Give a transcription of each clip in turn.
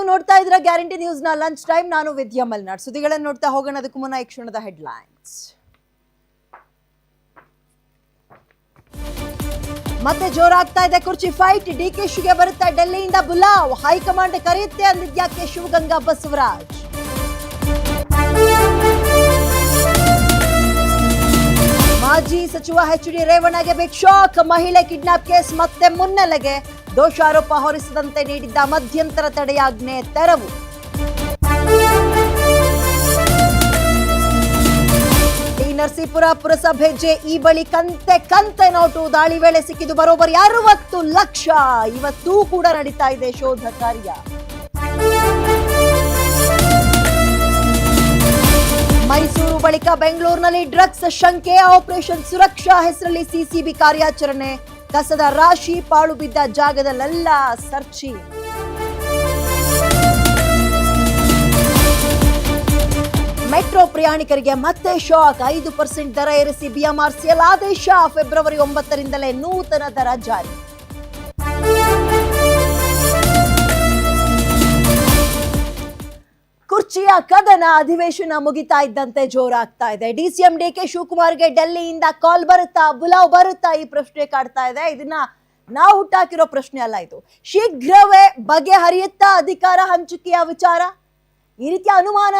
ನೀವು ನೋಡ್ತಾ ಇದ್ರ ಗ್ಯಾರಂಟಿ ನ್ಯೂಸ್ನ ಲಂಚ್ ಟೈಮ್ ನಾನು ವಿದ್ಯಾ ಮಲ್ನಾಡ್. ಸುದ್ದಿಗಳನ್ನು ನೋಡ್ತಾ ಹೋಗೋಣ. ಅದಕ್ಕೂ ಮುನ್ನ ಈ ಕ್ಷಣದ ಹೆಡ್ಲೈನ್ಸ್. ಮತ್ತೆ ಜೋರಾಗ್ತಾ ಇದೆ ಕುರ್ಚಿ ಫೈಟ್. ಡಿಕೆಶಿಗೆ ಬರುತ್ತಾ ಡೆಲ್ಲಿಯಿಂದ ಬುಲಾವ್. ಹೈಕಮಾಂಡ್ ಕರೆಯುತ್ತೆ ಅಂದಿದ್ಯಾಕೆ ಶಿವಗಂಗಾ ಬಸವರಾಜ್. ಮಾಜಿ ಸಚಿವ ಎಚ್ ಡಿ ರೇವಣ್ಣಗೆ ಬಿಗ್ ಶಾಕ್ ಮಹಿಳೆ ಕಿಡ್ನಾಪ್ ಕೇಸ್ ಮತ್ತೆ ಮುನ್ನೆಲೆಗೆ ದೋಷಾರೋಪ ಹೊರಿಸದಂತೆ ನೀಡಿದ್ದ ಮಧ್ಯಂತರ ತಡೆಯಾಜ್ಞೆ ತೆರವು. ನರಸೀಪುರ ಪುರಸಭೆ ಜೆ ಈ ಬಳಿ ಕಂತೆ ಕಂತೆ ನೋಟು ದಾಳಿ ವೇಳೆ ಸಿಕ್ಕಿದ್ದು ಬರೋಬ್ಬರಿ ಅರವತ್ತು ಲಕ್ಷ. ಇವತ್ತೂ ಕೂಡ ನಡೀತಾ ಇದೆ ಶೋಧ ಕಾರ್ಯ. ಬಳಿಕ ಬೆಂಗಳೂರಿನಲ್ಲಿ ಡ್ರಗ್ಸ್ ಶಂಕೆ, ಆಪರೇಷನ್ ಸುರಕ್ಷಾ ಹೆಸರಲ್ಲಿ ಸಿಸಿಬಿ ಕಾರ್ಯಾಚರಣೆ, ಕಸದ ರಾಶಿ ಪಾಳು ಬಿದ್ದ ಜಾಗದಲ್ಲೆಲ್ಲ ಸರ್ಚಿ. ಮೆಟ್ರೋ ಪ್ರಯಾಣಿಕರಿಗೆ ಮತ್ತೆ ಶಾಕ್, ಐದು ಪರ್ಸೆಂಟ್ ದರ ಏರಿಸಿ ಬಿಎಂಆರ್ಸಿಎಲ್ ಆದೇಶ, ಫೆಬ್ರವರಿ ಒಂಬತ್ತರಿಂದಲೇ ನೂತನ ದರ ಜಾರಿ. ಕುರ್ಚಿಯ ಕದನ ಅಧಿವೇಶನ ಮುಗಿತಾ ಇದ್ದಂತೆ ಜೋರಾಗ್ತಾ ಇದೆ. ಎಂ ಡಿ ಕೆ ಶಿವಕುಮಾರ್ಗೆ ಡೆಲ್ಲಿಯಿಂದ ಕಾಲ್ ಬರುತ್ತಾ ಬುಲಾವ್ ಬರುತ್ತಾ ಈ ಪ್ರಶ್ನೆ ಕಾಡ್ತಾ ಇದೆ. ಇದನ್ನ ನಾವು ಹುಟ್ಟಾಕಿರೋ ಪ್ರಶ್ನೆ ಅಲ್ಲ ಇದು. ಶೀಘ್ರವೇ ಬಗೆಹರಿಯುತ್ತಾ ಅಧಿಕಾರ ಹಂಚಿಕೆಯ ವಿಚಾರ? ಈ ರೀತಿಯ ಅನುಮಾನ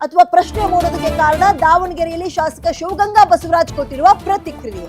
ಅಥವಾ ಪ್ರಶ್ನೆ ಮೂಡೋದಕ್ಕೆ ಕಾರಣ ದಾವಣಗೆರೆಯಲ್ಲಿ ಶಾಸಕ ಶಿವಗಂಗಾ ಬಸವರಾಜ್ ಕೊಟ್ಟಿರುವ ಪ್ರತಿಕ್ರಿಯೆ.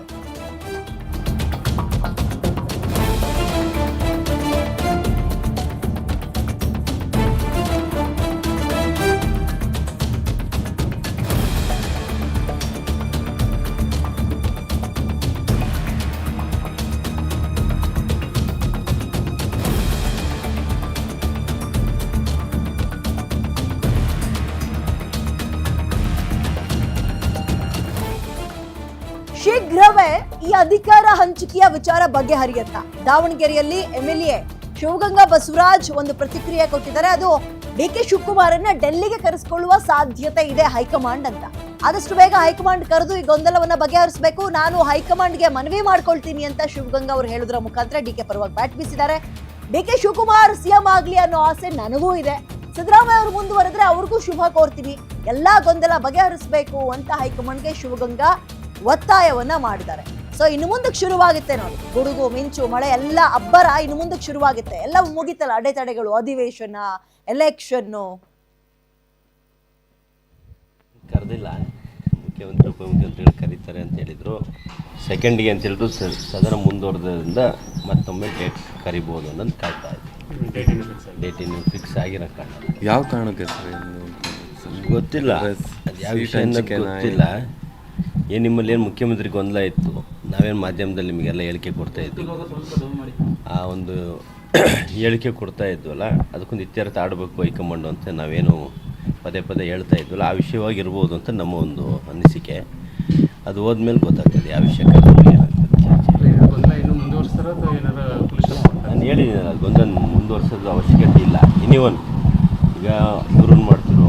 ಅಧಿಕಾರ ಹಂಚಿಕೆಯ ವಿಚಾರ ಬಗ್ಗೆ ಹರಿಯತ್ತ. ದಾವಣಗೆರೆಯಲ್ಲಿ ಎಂಎಲ್ಎ ಶಿವಗಂಗಾ ಬಸವರಾಜ್ ಒಂದು ಪ್ರತಿಕ್ರಿಯೆ ಕೊಟ್ಟಿದ್ದಾರೆ. ಅದು ಡಿ ಕೆ ಶಿವಕುಮಾರನ್ನ ಡೆಲ್ಲಿಗೆ ಕರೆಸಿಕೊಳ್ಳುವ ಸಾಧ್ಯತೆ ಇದೆ ಹೈಕಮಾಂಡ್ ಅಂತ. ಆದಷ್ಟು ಬೇಗ ಹೈಕಮಾಂಡ್ ಕರೆದು ಈ ಗೊಂದಲವನ್ನ ಬಗೆಹರಿಸಬೇಕು. ನಾನು ಹೈಕಮಾಂಡ್ಗೆ ಮನವಿ ಮಾಡ್ಕೊಳ್ತೀನಿ ಅಂತ ಶಿವಗಂಗಾ ಅವರು ಹೇಳಿದ್ರ ಮುಖಾಂತರ ಡಿ ಕೆ ಪರವಾಗಿ ಬ್ಯಾಟ್ ಬೀಸಿದ್ದಾರೆ. ಡಿ ಕೆ ಶಿವಕುಮಾರ್ ಸಿಎಂ ಆಗ್ಲಿ ಅನ್ನೋ ಆಸೆ ನನಗೂ ಇದೆ. ಸಿದ್ದರಾಮಯ್ಯ ಅವರು ಮುಂದುವರೆದ್ರೆ ಅವ್ರಿಗೂ ಶುಭ ಕೋರ್ತೀನಿ. ಎಲ್ಲಾ ಗೊಂದಲ ಬಗೆಹರಿಸಬೇಕು ಅಂತ ಹೈಕಮಾಂಡ್ಗೆ ಶಿವಗಂಗಾ ಒತ್ತಾಯವನ್ನ ಮಾಡಿದ್ದಾರೆ. ಸೊ ಇನ್ನು ಮುಂದಕ್ಕೆ ಶುರುವಾಗುತ್ತೆ ನೋಡಿ. ಗುಡುಗು ಮಿಂಚು ಮಳೆ ಎಲ್ಲ ಅಬ್ಬರ ಇನ್ನು ಮುಂದಕ್ಕೆ ಶುರುವಾಗುತ್ತೆ. ಎಲ್ಲ ಮುಗಿತಲ್ಲ ಅಡೆತಡೆಗಳು ಅಧಿವೇಶನ ಎಲೆಕ್ಷನ್ನು ಕರೆದಿಲ್ಲ. ಮುಖ್ಯಮಂತ್ರಿ ಉಪಮುಖ್ಯಮಂತ್ರಿಗಳು ಕರೀತಾರೆ ಅಂತ ಹೇಳಿದರು. ಸೆಕೆಂಡಿಗೆ ಅಂತ ಹೇಳಿದ್ರು ಸ- ಸದನ ಮುಂದುವರೆದ್ರಿಂದ ಮತ್ತೊಮ್ಮೆ ಡೇಟ್ ಕರಿಬೋದು ಅನ್ನೋದು ಕಾಯ್ತಾ ಇದ್ದೆ ಡೇಟ್ ಇನ್ನು ಫಿಕ್ಸ್ ಆಗಿರೋ ಕಾರಣ. ಯಾವ ಕಾರಣಕ್ಕೆ ಸರ್? ಗೊತ್ತಿಲ್ಲ. ಅದು ಯಾವ ವಿಷಯ ಗೊತ್ತಿಲ್ಲ. ಏನು ನಿಮ್ಮಲ್ಲಿ ಏನು ಮುಖ್ಯಮಂತ್ರಿ ಗೊಂದಲ ಇತ್ತು? ನಾವೇನು ಮಾಧ್ಯಮದಲ್ಲಿ ನಿಮಗೆಲ್ಲ ಹೇಳಿಕೆ ಕೊಡ್ತಾ ಇದ್ವಿ. ಆ ಒಂದು ಹೇಳಿಕೆ ಕೊಡ್ತಾ ಇದ್ವಲ್ಲ, ಅದಕ್ಕೊಂದು ಇತ್ಯರ್ಥ ಆಡಬೇಕು ಹೈಕಮಾಂಡು ಅಂತ ನಾವೇನು ಪದೇ ಪದೇ ಹೇಳ್ತಾ ಇದ್ವಲ್ಲ, ಆ ವಿಷಯವಾಗಿರ್ಬೋದು ಅಂತ ನಮ್ಮ ಒಂದು ಅನಿಸಿಕೆ. ಅದು ಹೋದ್ಮೇಲೆ ಗೊತ್ತಾಗ್ತದೆ ಆ ವಿಷಯಕ್ಕೆ ನಾನು ಹೇಳಿದ್ದೀನಿ ಅದು ಗೊಂದಲ ಮುಂದುವರ್ಸೋದು ಅವಶ್ಯಕತೆ ಇಲ್ಲ. ಎನಿವನ್ ಈಗ ಇವ್ರನ್ನ ಮಾಡ್ತಿರೋ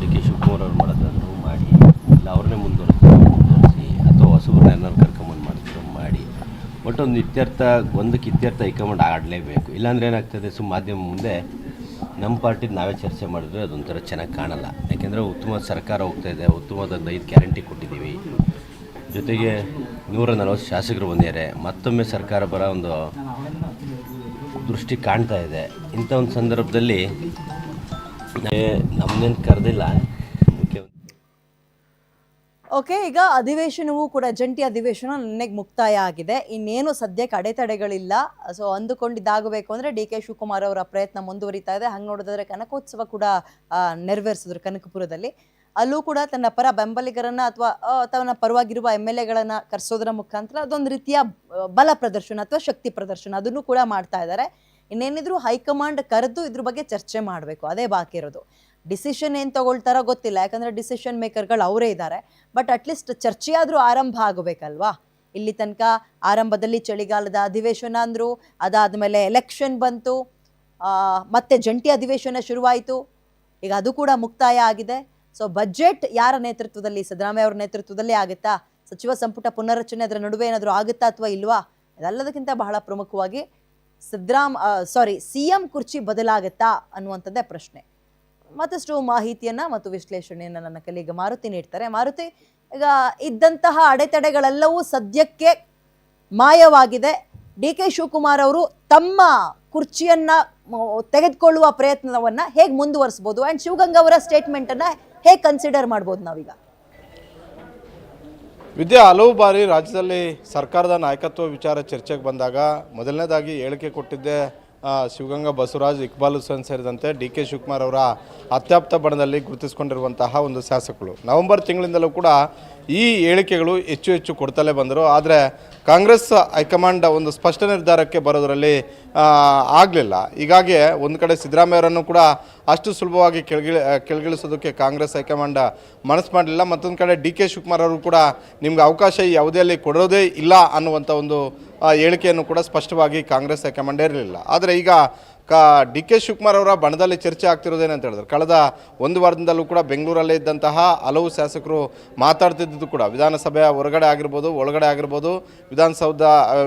ಡಿ ಕೆ ಶಿವಕುಮಾರ್ ಅವ್ರು ಮಾಡೋದಾದ್ರು ಮಾಡಿ ಇಲ್ಲ ಅವ್ರನ್ನೇ ಮುಂದುವರಿಸ್ತಾರೆ ಮುಂದುವರಿಸಿ ಅಥವಾ ಹೊಸಬ್ರನ್ನ ಏನಾರು ಕರ್ಕೊಂಬಂದು ಮಾಡ್ತಿರೋ ಮಾಡಿ ಒಂದು ಇತ್ಯರ್ಥ, ಒಂದಕ್ಕೆ ಇತ್ಯರ್ಥ ಹೈಕಮಾಂಡ್ ಆಡಲೇಬೇಕು ಇಲ್ಲಾಂದ್ರೆ ಏನಾಗ್ತದೆ ಸುಮ್ಮ ಮಾಧ್ಯಮ ಮುಂದೆ ನಮ್ಮ ಪಾರ್ಟಿ ನಾವೇ ಚರ್ಚೆ ಮಾಡಿದ್ರೆ ಅದೊಂಥರ ಚೆನ್ನಾಗಿ ಕಾಣಲ್ಲ. ಯಾಕೆಂದರೆ ಉತ್ತಮ ಸರ್ಕಾರ ಹೋಗ್ತಾ ಇದೆ, ಉತ್ತಮವಾದ ಐದು ಗ್ಯಾರಂಟಿ ಕೊಟ್ಟಿದ್ದೀವಿ. ಜೊತೆಗೆ ನೂರ ನಲವತ್ತು ಶಾಸಕರು ಬಂದಿದ್ದಾರೆ. ಮತ್ತೊಮ್ಮೆ ಸರ್ಕಾರ ಬರೋ ಒಂದು ದೃಷ್ಟಿ ಕಾಣ್ತಾ ಇದೆ. ಇಂಥ ಒಂದು ಸಂದರ್ಭದಲ್ಲಿ ನಮ್ಮನ್ನೇನು ಕರೆದಿಲ್ಲ. ಓಕೆ, ಈಗ ಅಧಿವೇಶನವೂ ಕೂಡ ಜಂಟಿ ಅಧಿವೇಶನ ನನಗೆ ಮುಕ್ತಾಯ ಆಗಿದೆ. ಇನ್ನೇನು ಸದ್ಯಕ್ಕೆ ಅಡೆತಡೆಗಳಿಲ್ಲ. ಸೊ ಅಂದುಕೊಂಡಿದ್ದಾಗಬೇಕು ಅಂದರೆ ಡಿ ಕೆ ಶಿವಕುಮಾರ್ ಅವರ ಪ್ರಯತ್ನ ಮುಂದುವರಿತಾ ಇದೆ. ಹಂಗೆ ನೋಡಿದ್ರೆ ಕನಕೋತ್ಸವ ಕೂಡ ನೆರವೇರಿಸಿದ್ರು ಕನಕಪುರದಲ್ಲಿ. ಅಲ್ಲೂ ಕೂಡ ತನ್ನ ಪರ ಬೆಂಬಲಿಗರನ್ನ ಅಥವಾ ತನ್ನ ಪರವಾಗಿರುವ ಎಂ ಎಲ್ ಎಗಳನ್ನು ಕರೆಸೋದ್ರ ಮುಖಾಂತರ ಅದೊಂದು ರೀತಿಯ ಬಲ ಪ್ರದರ್ಶನ ಅಥವಾ ಶಕ್ತಿ ಪ್ರದರ್ಶನ ಅದನ್ನು ಕೂಡ ಮಾಡ್ತಾ ಇದ್ದಾರೆ. ಇನ್ನೇನಿದ್ರು ಹೈಕಮಾಂಡ್ ಕರೆದು ಇದ್ರ ಬಗ್ಗೆ ಚರ್ಚೆ ಮಾಡಬೇಕು. ಅದೇ ಬಾಕಿ ಇರೋದು. ಡಿಸಿಷನ್ ಏನು ತಗೊಳ್ತಾರೋ ಗೊತ್ತಿಲ್ಲ. ಯಾಕಂದರೆ ಡಿಸಿಷನ್ ಮೇಕರ್ಗಳು ಅವರೇ ಇದ್ದಾರೆ. ಬಟ್ ಅಟ್ಲೀಸ್ಟ್ ಚರ್ಚೆಯಾದರೂ ಆರಂಭ ಆಗಬೇಕಲ್ವಾ? ಇಲ್ಲಿ ತನಕ ಆರಂಭದಲ್ಲಿ ಚಳಿಗಾಲದ ಅಧಿವೇಶನ ಅಂದರು, ಅದಾದಮೇಲೆ ಎಲೆಕ್ಷನ್ ಬಂತು ಮತ್ತೆ ಜಂಟಿ ಅಧಿವೇಶನ ಶುರುವಾಯಿತು. ಈಗ ಅದು ಕೂಡ ಮುಕ್ತಾಯ ಆಗಿದೆ. ಸೊ ಬಜೆಟ್ ಯಾರ ನೇತೃತ್ವದಲ್ಲಿ, ಸಿದ್ದರಾಮಯ್ಯ ಅವರ ನೇತೃತ್ವದಲ್ಲಿ ಆಗುತ್ತಾ? ಸಚಿವ ಸಂಪುಟ ಪುನರ್ರಚನೆ ಅದರ ನಡುವೆ ಏನಾದರೂ ಆಗುತ್ತಾ ಅಥವಾ ಇಲ್ವಾ? ಇದೆಲ್ಲದಕ್ಕಿಂತ ಬಹಳ ಪ್ರಮುಖವಾಗಿ ಸಿದ್ದರಾಮ್ ಸಾರಿ ಸಿ ಎಂ ಕುರ್ಚಿ ಬದಲಾಗುತ್ತಾ ಅನ್ನುವಂಥದ್ದೇ ಪ್ರಶ್ನೆ. ಮತ್ತಷ್ಟು ಮಾಹಿತಿಯನ್ನ ಮತ್ತು ವಿಶ್ಲೇಷಣೆಯನ್ನ ನನ್ನ ಕಲೀಗ ಮಾರುತಿ ನೀಡ್ತಾರೆ. ಮಾರುತಿ, ಈಗ ಇದ್ದಂತಹ ಅಡೆತಡೆಗಳೆಲ್ಲವೂ ಸದ್ಯಕ್ಕೆ ಮಾಯವಾಗಿದೆ. ಡಿ ಕೆ ಶಿವಕುಮಾರ್ ಅವರು ತಮ್ಮ ಕುರ್ಚಿಯನ್ನ ತೆಗೆದುಕೊಳ್ಳುವ ಪ್ರಯತ್ನವನ್ನು ಹೇಗೆ ಮುಂದುವರಿಸಬಹುದು ಅಂಡ್ ಶಿವಗಂಗಾ ಅವರ ಸ್ಟೇಟ್ಮೆಂಟನ್ನು ಹೇಗೆ ಕನ್ಸಿಡರ್ ಮಾಡ್ಬೋದು ನಾವೀಗ? ವಿದ್ಯಾ, ಹಲವು ಬಾರಿ ರಾಜ್ಯದಲ್ಲಿ ಸರ್ಕಾರದ ನಾಯಕತ್ವ ವಿಚಾರ ಚರ್ಚೆಗೆ ಬಂದಾಗ ಮೊದಲನೇದಾಗಿ ಹೇಳಿಕೆ ಕೊಟ್ಟಿದ್ದೆ ಶಿವಗಂಗಾ ಬಸವರಾಜ್ ಇಕ್ಬಾಲ್ ಹುಸೇನ್ ಸೇರಿದಂತೆ ಡಿ ಕೆ ಶಿವಕುಮಾರ್ ಅವರ ಅತ್ಯಾಪ್ತ ಬಣದಲ್ಲಿ ಗುರುತಿಸಿಕೊಂಡಿರುವಂತಹ ಒಂದು ಶಾಸಕರು. ನವೆಂಬರ್ ತಿಂಗಳಿಂದಲೂ ಕೂಡ ಈ ಹೇಳಿಕೆಗಳು ಹೆಚ್ಚು ಹೆಚ್ಚು ಕೊಡ್ತಲೇ ಬಂದರು. ಆದರೆ ಕಾಂಗ್ರೆಸ್ ಹೈಕಮಾಂಡ್ ಒಂದು ಸ್ಪಷ್ಟ ನಿರ್ಧಾರಕ್ಕೆ ಬರೋದರಲ್ಲಿ ಆಗಲಿಲ್ಲ. ಹೀಗಾಗಿ ಒಂದು ಕಡೆ ಸಿದ್ದರಾಮಯ್ಯವರನ್ನು ಕೂಡ ಅಷ್ಟು ಸುಲಭವಾಗಿ ಕೆಳಗಿಳಿ, ಕೆಳಗಿಳಿಸೋದಕ್ಕೆ ಕಾಂಗ್ರೆಸ್ ಹೈಕಮಾಂಡ್ ಮನಸ್ಸು ಮಾಡಲಿಲ್ಲ. ಮತ್ತೊಂದು ಕಡೆ ಡಿ ಕೆ ಶಿವಕುಮಾರ್ ಅವರು ಕೂಡ ನಿಮ್ಗೆ ಅವಕಾಶ ಈ ಅವಧಿಯಲ್ಲಿ ಕೊಡೋದೇ ಇಲ್ಲ ಅನ್ನುವಂಥ ಒಂದು ಹೇಳಿಕೆಯನ್ನು ಕೂಡ ಸ್ಪಷ್ಟವಾಗಿ ಕಾಂಗ್ರೆಸ್ ಹೈಕಮಾಂಡ್ ಇರಲಿಲ್ಲ ಆದರೆ ಈಗ ಕಾ, ಡಿ ಕೆ ಶಿವಕುಮಾರ್ ಅವರ ಬಣದಲ್ಲಿ ಚರ್ಚೆ ಆಗ್ತಿರೋದೇನಂತ ಹೇಳಿದ್ರು, ಕಳೆದ ಒಂದು ವಾರದಿಂದಲೂ ಕೂಡ ಬೆಂಗಳೂರಲ್ಲೇ ಇದ್ದಂತಹ ಹಲವು ಶಾಸಕರು ಮಾತಾಡ್ತಿದ್ದು ಕೂಡ, ವಿಧಾನಸಭೆಯ ಹೊರಗಡೆ ಆಗಿರ್ಬೋದು, ಒಳಗಡೆ ಆಗಿರ್ಬೋದು, ವಿಧಾನಸೌಧ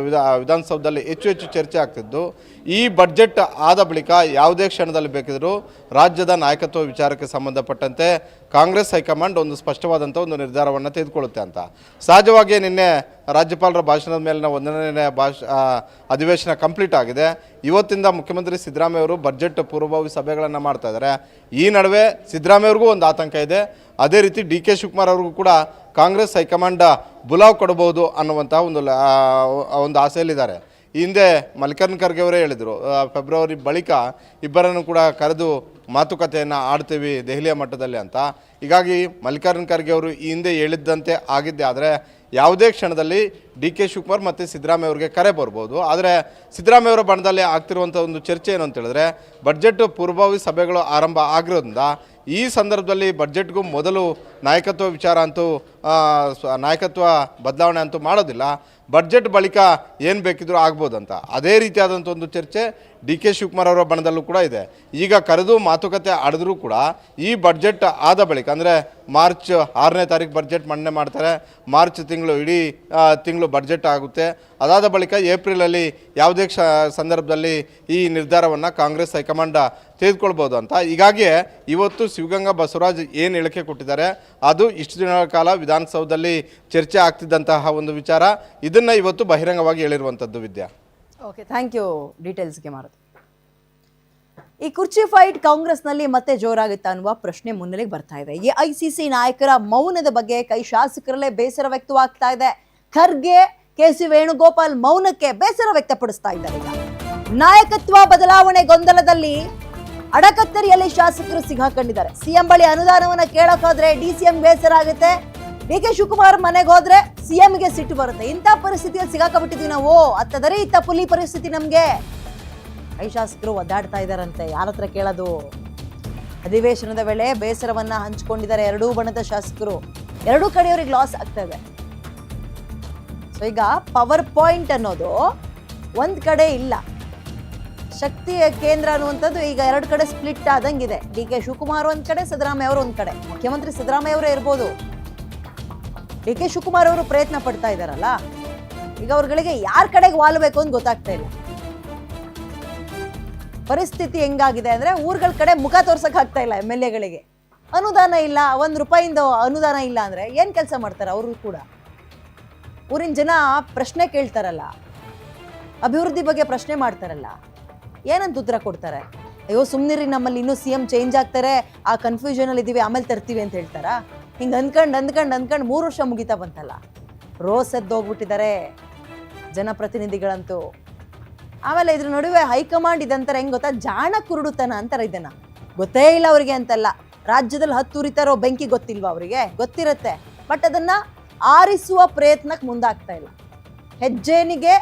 ವಿಧಾ ವಿಧಾನಸೌಧದಲ್ಲಿ ಹೆಚ್ಚು ಹೆಚ್ಚು ಚರ್ಚೆ ಆಗ್ತಿದ್ದು. ಈ ಬಡ್ಜೆಟ್ ಆದ ಬಳಿಕ ಯಾವುದೇ ಕ್ಷಣದಲ್ಲಿ ಬೇಕಿದ್ದರೂ ರಾಜ್ಯದ ನಾಯಕತ್ವ ವಿಚಾರಕ್ಕೆ ಸಂಬಂಧಪಟ್ಟಂತೆ ಕಾಂಗ್ರೆಸ್ ಹೈಕಮಾಂಡ್ ಒಂದು ಸ್ಪಷ್ಟವಾದಂಥ ಒಂದು ನಿರ್ಧಾರವನ್ನು ತೆಗೆದುಕೊಳ್ಳುತ್ತೆ ಅಂತ. ಸಹಜವಾಗಿ ನಿನ್ನೆ ರಾಜ್ಯಪಾಲರ ಭಾಷಣದ ಮೇಲಿನ ಒಂದನೇ ಭಾಷ ಅಧಿವೇಶನ ಕಂಪ್ಲೀಟ್ ಆಗಿದೆ. ಇವತ್ತಿಂದ ಮುಖ್ಯಮಂತ್ರಿ ಸಿದ್ದರಾಮಯ್ಯ ಅವರು ಬಜೆಟ್ ಪೂರ್ವಭಾವಿ ಸಭೆಗಳನ್ನು ಮಾಡ್ತಾ ಇದ್ದಾರೆ. ಈ ನಡುವೆ ಸಿದ್ದರಾಮಯ್ಯವ್ರಿಗೂ ಒಂದು ಆತಂಕ ಇದೆ. ಅದೇ ರೀತಿ ಡಿ ಕೆ ಶಿವಕುಮಾರ್ ಅವ್ರಿಗೂ ಕೂಡ ಕಾಂಗ್ರೆಸ್ ಹೈಕಮಾಂಡ್ ಬುಲಾವ್ ಕೊಡಬಹುದು ಅನ್ನುವಂಥ ಒಂದು ಒಂದು ಆಸೆಯಲ್ಲಿದ್ದಾರೆ. ಹಿಂದೆ ಮಲ್ಲಿಕಾರ್ಜುನ ಖರ್ಗೆ ಅವರೇ ಹೇಳಿದರು ಫೆಬ್ರವರಿ ಬಳಿಕ ಇಬ್ಬರನ್ನು ಕೂಡ ಕರೆದು ಮಾತುಕತೆಯನ್ನು ಆಡ್ತೀವಿ ದೆಹಲಿಯ ಮಟ್ಟದಲ್ಲಿ ಅಂತ. ಹೀಗಾಗಿ ಮಲ್ಲಿಕಾರ್ಜುನ ಖರ್ಗೆ ಅವರು ಈ ಹಿಂದೆ ಹೇಳಿದ್ದಂತೆ ಆಗಿದ್ದೆ ಆದರೆ ಯಾವುದೇ ಕ್ಷಣದಲ್ಲಿ ಡಿ ಕೆ ಶಿವಕುಮಾರ್ ಮತ್ತು ಸಿದ್ದರಾಮಯ್ಯ ಅವರಿಗೆ ಕರೆ ಬರ್ಬೋದು. ಆದರೆ ಸಿದ್ದರಾಮಯ್ಯ ಅವರ ಬಣದಲ್ಲಿ ಆಗ್ತಿರುವಂಥ ಒಂದು ಚರ್ಚೆ ಏನು ಅಂತೇಳಿದ್ರೆ ಬಡ್ಜೆಟ್ ಪೂರ್ವಭಾವಿ ಸಭೆಗಳು ಆರಂಭ ಆಗಿರೋದ್ರಿಂದ ಈ ಸಂದರ್ಭದಲ್ಲಿ ಬಡ್ಜೆಟ್ಗೂ ಮೊದಲು ನಾಯಕತ್ವ ವಿಚಾರ ಅಂತೂ ನಾಯಕತ್ವ ಬದಲಾವಣೆ ಅಂತೂ ಮಾಡೋದಿಲ್ಲ. ಬಡ್ಜೆಟ್ ಬಳಿಕ ಏನು ಬೇಕಿದ್ರೂ ಆಗ್ಬೋದು ಅಂತ ಅದೇ ರೀತಿಯಾದಂಥ ಒಂದು ಚರ್ಚೆ ಡಿ ಕೆ ಶಿವಕುಮಾರ್ ಅವರ ಬಣದಲ್ಲೂ ಕೂಡ ಇದೆ. ಈಗ ಕರೆದು ಮಾತುಕತೆ ಆಡಿದ್ರೂ ಕೂಡ ಈ ಬಡ್ಜೆಟ್ ಆದ ಬಳಿಕ, ಅಂದರೆ ಮಾರ್ಚ್ ಆರನೇ ತಾರೀಕು ಬಡ್ಜೆಟ್ ಮಂಡನೆ ಮಾಡ್ತಾರೆ. ಮಾರ್ಚ್ ತಿಂಗಳು ಇಡೀ ತಿಂಗಳು ಬಡ್ಜೆಟ್ ಆಗುತ್ತೆ. ಅದಾದ ಬಳಿಕ ಏಪ್ರಿಲಲ್ಲಿ ಯಾವುದೇ ಕ್ಷ, ಸಂದರ್ಭದಲ್ಲಿ ಈ ನಿರ್ಧಾರವನ್ನು ಕಾಂಗ್ರೆಸ್ ಹೈಕಮಾಂಡ್ ತೆಗೆದುಕೊಳ್ಬೋದು ಅಂತ. ಹೀಗಾಗಿಯೇ ಇವತ್ತು ಶಿವಗಂಗಾ ಬಸವರಾಜ್ ಏನು ಹೇಳಿಕೆ ಕೊಟ್ಟಿದ್ದಾರೆ, ಅದು ಇಷ್ಟು ದಿನಗಳ ಕಾಲ ವಿಧಾನಸೌಧದಲ್ಲಿ ಚರ್ಚೆ ಆಗ್ತಿದ್ದಂತಹ ಒಂದು ವಿಚಾರ. ಇದನ್ನು ಇವತ್ತು ಬಹಿರಂಗವಾಗಿ ಹೇಳಿರುವಂಥದ್ದು ವಿದ್ಯಾ. ಓಕೆ ಥ್ಯಾಂಕ್ ಯು ಡೀಟೇಲ್ಸ್ಗೆ ಮಾರುತಿ. ಈ ಕುರ್ಚಿ ಫೈಟ್ ಕಾಂಗ್ರೆಸ್ನಲ್ಲಿ ಮತ್ತೆ ಜೋರಾಗುತ್ತೆ ಅನ್ನುವ ಪ್ರಶ್ನೆ ಮುನ್ನೆಲೆಗೆ ಬರ್ತಾ ಇದೆ. ಈ ಐ ಸಿ ಸಿ ನಾಯಕರ ಮೌನದ ಬಗ್ಗೆ ಕೈ ಶಾಸಕರಲ್ಲೇ ಬೇಸರ ವ್ಯಕ್ತವಾಗ್ತಾ ಇದೆ. ಖರ್ಗೆ ಕೆ ಸಿ ವೇಣುಗೋಪಾಲ್ ಮೌನಕ್ಕೆ ಬೇಸರ ವ್ಯಕ್ತಪಡಿಸ್ತಾ ಇದ್ದಾರೆ. ನಾಯಕತ್ವ ಬದಲಾವಣೆ ಗೊಂದಲದಲ್ಲಿ ಅಡಕತ್ತರಿಯಲ್ಲಿ ಶಾಸಕರು ಸಿಗಾಕೊಂಡಿದ್ದಾರೆ ಸಿಎಂ ಬಳಿ ಅನುದಾನವನ್ನು ಕೇಳಕ್ ಹೋದ್ರೆ ಡಿ ಸಿಎಂ ಬೇಸರ ಆಗುತ್ತೆ. ಡಿ ಕೆ ಶಿವಕುಮಾರ್ ಮನೆಗೆ ಹೋದ್ರೆ ಸಿಎಂಗೆ ಸಿಟ್ಟು ಬರುತ್ತೆ. ಇಂಥ ಪರಿಸ್ಥಿತಿಯಲ್ಲಿ ಸಿಗಾಕಬಿಟ್ಟಿದ್ವಿ ನಾವು. ಅತ್ತದರೆ ಇತ್ತ ಪುಲಿ ಪರಿಸ್ಥಿತಿ ನಮಗೆ. ಐ ಶಾಸಕರು ಒದ್ದಾಡ್ತಾ ಇದ್ದಾರಂತೆ. ಯಾರ ಹತ್ರ ಕೇಳೋದು? ಅಧಿವೇಶನದ ವೇಳೆ ಬೇಸರವನ್ನ ಹಂಚಿಕೊಂಡಿದ್ದಾರೆ ಎರಡೂ ಬಣದ ಶಾಸಕರು. ಎರಡೂ ಕಡೆಯವರಿಗೆ ಲಾಸ್ ಆಗ್ತಾ ಇದೆ. ಈಗ ಪವರ್ ಪಾಯಿಂಟ್ ಅನ್ನೋದು ಒಂದ್ ಕಡೆ ಇಲ್ಲ. ಶಕ್ತಿಯ ಕೇಂದ್ರ ಅನ್ನುವಂಥದ್ದು ಈಗ ಎರಡು ಕಡೆ ಸ್ಪ್ಲಿಟ್ ಆದಂಗಿದೆ. ಡಿ ಕೆ ಶಿವಕುಮಾರ್ ಒಂದ್ ಕಡೆ, ಸಿದ್ದರಾಮಯ್ಯ ಅವರು ಒಂದ್ ಕಡೆ. ಮುಖ್ಯಮಂತ್ರಿ ಸಿದ್ದರಾಮಯ್ಯ ಅವರೇ ಇರ್ಬೋದು. ಡಿ ಕೆ ಶಿವಕುಮಾರ್ ಅವರು ಪ್ರಯತ್ನ ಪಡ್ತಾ ಇದ್ದಾರಲ್ಲ, ಈಗ ಅವ್ರಗಳಿಗೆ ಯಾರ ಕಡೆಗೆ ವಾಲ್ಬೇಕು ಅಂತ ಗೊತ್ತಾಗ್ತಾ ಇಲ್ಲ. ಪರಿಸ್ಥಿತಿ ಹೆಂಗಾಗಿದೆ ಅಂದ್ರೆ ಊರುಗಳ ಕಡೆ ಮುಖ ತೋರ್ಸಕ್ ಆಗ್ತಾ ಇಲ್ಲ ಎಂ ಎಲ್ ಎಗಳಿಗೆ. ಅನುದಾನ ಇಲ್ಲ, ಒಂದ್ ರೂಪಾಯಿಂದ ಅನುದಾನ ಇಲ್ಲ ಅಂದ್ರೆ ಏನ್ ಕೆಲಸ ಮಾಡ್ತಾರೆ ಅವರು ಕೂಡ? ಊರಿನ ಜನ ಪ್ರಶ್ನೆ ಕೇಳ್ತಾರಲ್ಲ, ಅಭಿವೃದ್ಧಿ ಬಗ್ಗೆ ಪ್ರಶ್ನೆ ಮಾಡ್ತಾರಲ್ಲ, ಏನಂತ ಉತ್ತರ ಕೊಡ್ತಾರೆ? ಅಯ್ಯೋ ಸುಮ್ಮನಿರಿ ನಮ್ಮಲ್ಲಿ ಇನ್ನೂ ಸಿ ಎಂ ಚೇಂಜ್ ಆಗ್ತಾರೆ, ಆ ಕನ್ಫ್ಯೂಷನ್ ಅಲ್ಲಿ ಇದೀವಿ, ಆಮೇಲೆ ತರ್ತೀವಿ ಅಂತ ಹೇಳ್ತಾರಾ? ಹಿಂಗೆ ಅಂದ್ಕಂಡು ಅಂದ್ಕಂಡು ಅಂದ್ಕಂಡು ಮೂರು ವರ್ಷ ಮುಗಿತಾ ಬಂತಲ್ಲ. ರೋಸ್ ಎದ್ದು ಹೋಗ್ಬಿಟ್ಟಿದ್ದಾರೆ ಜನಪ್ರತಿನಿಧಿಗಳಂತೂ. ಆಮೇಲೆ ಇದ್ರ ನಡುವೆ ಹೈಕಮಾಂಡ್ ಇದಂತಾರೆ, ಹೆಂಗ್ ಗೊತ್ತಾ? ಜಾಣ ಕುರುಡುತನ ಅಂತಾರೆ ಇದನ್ನ. ಗೊತ್ತೇ ಇಲ್ಲ ಅವರಿಗೆ ಅಂತಲ್ಲ. ರಾಜ್ಯದಲ್ಲಿ ಹತ್ತು ಉರಿತಾರೋ ಬೆಂಕಿ ಗೊತ್ತಿಲ್ವಾ ಅವರಿಗೆ? ಗೊತ್ತಿರತ್ತೆ. ಬಟ್ ಅದನ್ನ ಆರಿಸುವ ಪ್ರಯತ್ನಕ್ಕೆ ಮುಂದಾಗ್ತಾ ಇಲ್ಲ. ಹೆಜ್ಜೇನಿಗೆ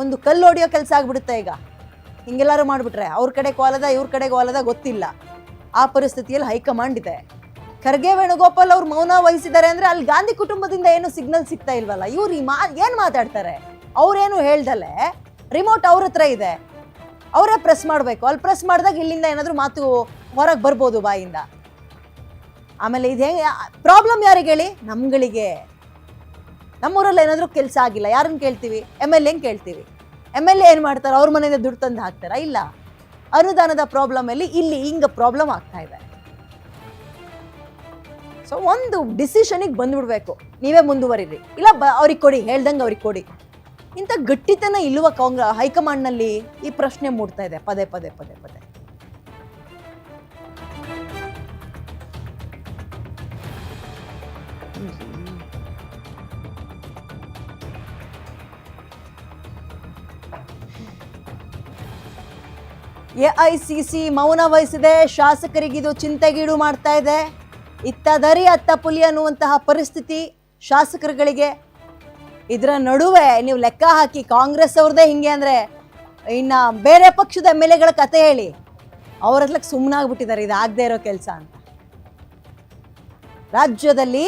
ಒಂದು ಕಲ್ಲು ಹೊಡೆಯೋ ಕೆಲಸ ಆಗ್ಬಿಡುತ್ತೆ ಈಗ. ಹಿಂಗೆಲ್ಲಾರು ಮಾಡಿಬಿಟ್ರೆ, ಅವ್ರ ಕಡೆ ಕೋಲದ ಇವ್ರ ಕಡೆ ಕೋಲದ ಗೊತ್ತಿಲ್ಲ. ಆ ಪರಿಸ್ಥಿತಿಯಲ್ಲಿ ಹೈಕಮಾಂಡ್ ಇದೆ. ಖರ್ಗೆ ವೇಣುಗೋಪಾಲ್ ಅವ್ರು ಮೌನ ವಹಿಸಿದ್ದಾರೆ ಅಂದರೆ ಅಲ್ಲಿ ಗಾಂಧಿ ಕುಟುಂಬದಿಂದ ಏನು ಸಿಗ್ನಲ್ ಸಿಗ್ತಾ ಇಲ್ವಲ್ಲ? ಇವ್ರು ಈ ಮಾ, ಏನು ಮಾತಾಡ್ತಾರೆ? ಅವರೇನು ಹೇಳ್ದಲೆ ರಿಮೋಟ್ ಅವ್ರ ಹತ್ರ ಇದೆ. ಅವರೇ ಪ್ರೆಸ್ ಮಾಡಬೇಕು. ಅಲ್ಲಿ ಪ್ರೆಸ್ ಮಾಡಿದಾಗ ಇಲ್ಲಿಂದ ಏನಾದರೂ ಮಾತು ಹೊರಗೆ ಬರ್ಬೋದು ಬಾಯಿಂದ. ಆಮೇಲೆ ಇದು ಹೆಂಗೆ ಪ್ರಾಬ್ಲಮ್ ಯಾರಿಗೆ ಹೇಳಿ? ನಮ್ಗಳಿಗೆ. ನಮ್ಮೂರಲ್ಲಿ ಏನಾದರೂ ಕೆಲಸ ಆಗಿಲ್ಲ, ಯಾರನ್ನು ಕೇಳ್ತೀವಿ? ಎಂ ಎಲ್ ಎನ್ ಕೇಳ್ತೀವಿ. ಎಂ ಎಲ್ ಎ ಏನು ಮಾಡ್ತಾರೆ? ಅವ್ರ ಮನೆಯಿಂದ ದುಡ್ಡು ತಂದು ಹಾಕ್ತಾರಾ? ಇಲ್ಲ. ಅನುದಾನದ ಪ್ರಾಬ್ಲಮ್ ಅಲ್ಲಿ ಇಲ್ಲಿ ಹಿಂಗೆ ಪ್ರಾಬ್ಲಮ್ ಆಗ್ತಾ ಇದೆ. ಸೊ ಒಂದು ಡಿಸಿಷನಿಗೆ ಬಂದ್ಬಿಡ್ಬೇಕು. ನೀವೇ ಮುಂದುವರಿರಿ. ಇಲ್ಲ, ಬ, ಅವ್ರಿಗೆ ಕೊಡಿ, ಹೇಳ್ದಂಗೆ ಅವ್ರಿಗೆ ಕೊಡಿ. ಇಂಥ ಗಟ್ಟಿತನ ಇಲ್ಲುವ ಕಾಂಗ್ರ, ಹೈಕಮಾಂಡ್ನಲ್ಲಿ ಈ ಪ್ರಶ್ನೆ ಮೂಡ್ತಾ ಇದೆ, ಪದೇ ಪದೇ ಪದೇ ಪದೇ. ಎ ಐ ಸಿ ಸಿ ಮೌನ ವಹಿಸಿದೆ. ಶಾಸಕರಿಗಿದು ಚಿಂತೆಗೀಡು ಮಾಡ್ತಾ ಇದೆ. ಇತ್ತ ದರಿ ಅತ್ತ ಪುಲಿ ಅನ್ನುವಂತಹ ಪರಿಸ್ಥಿತಿ ಶಾಸಕರುಗಳಿಗೆ. ಇದರ ನಡುವೆ ನೀವು ಲೆಕ್ಕ ಹಾಕಿ, ಕಾಂಗ್ರೆಸ್ ಅವ್ರದ್ದೇ ಹಿಂಗೆ ಅಂದರೆ ಇನ್ನು ಬೇರೆ ಪಕ್ಷದ ಎಂ ಎಲ್ ಎಗಳ ಕತೆ ಹೇಳಿ. ಅವ್ರ ಹತ್ಲಕ್ಕೆ ಸುಮ್ಮನಾಗ್ಬಿಟ್ಟಿದ್ದಾರೆ ಇದು ಇರೋ ಕೆಲಸ ಅಂತ. ರಾಜ್ಯದಲ್ಲಿ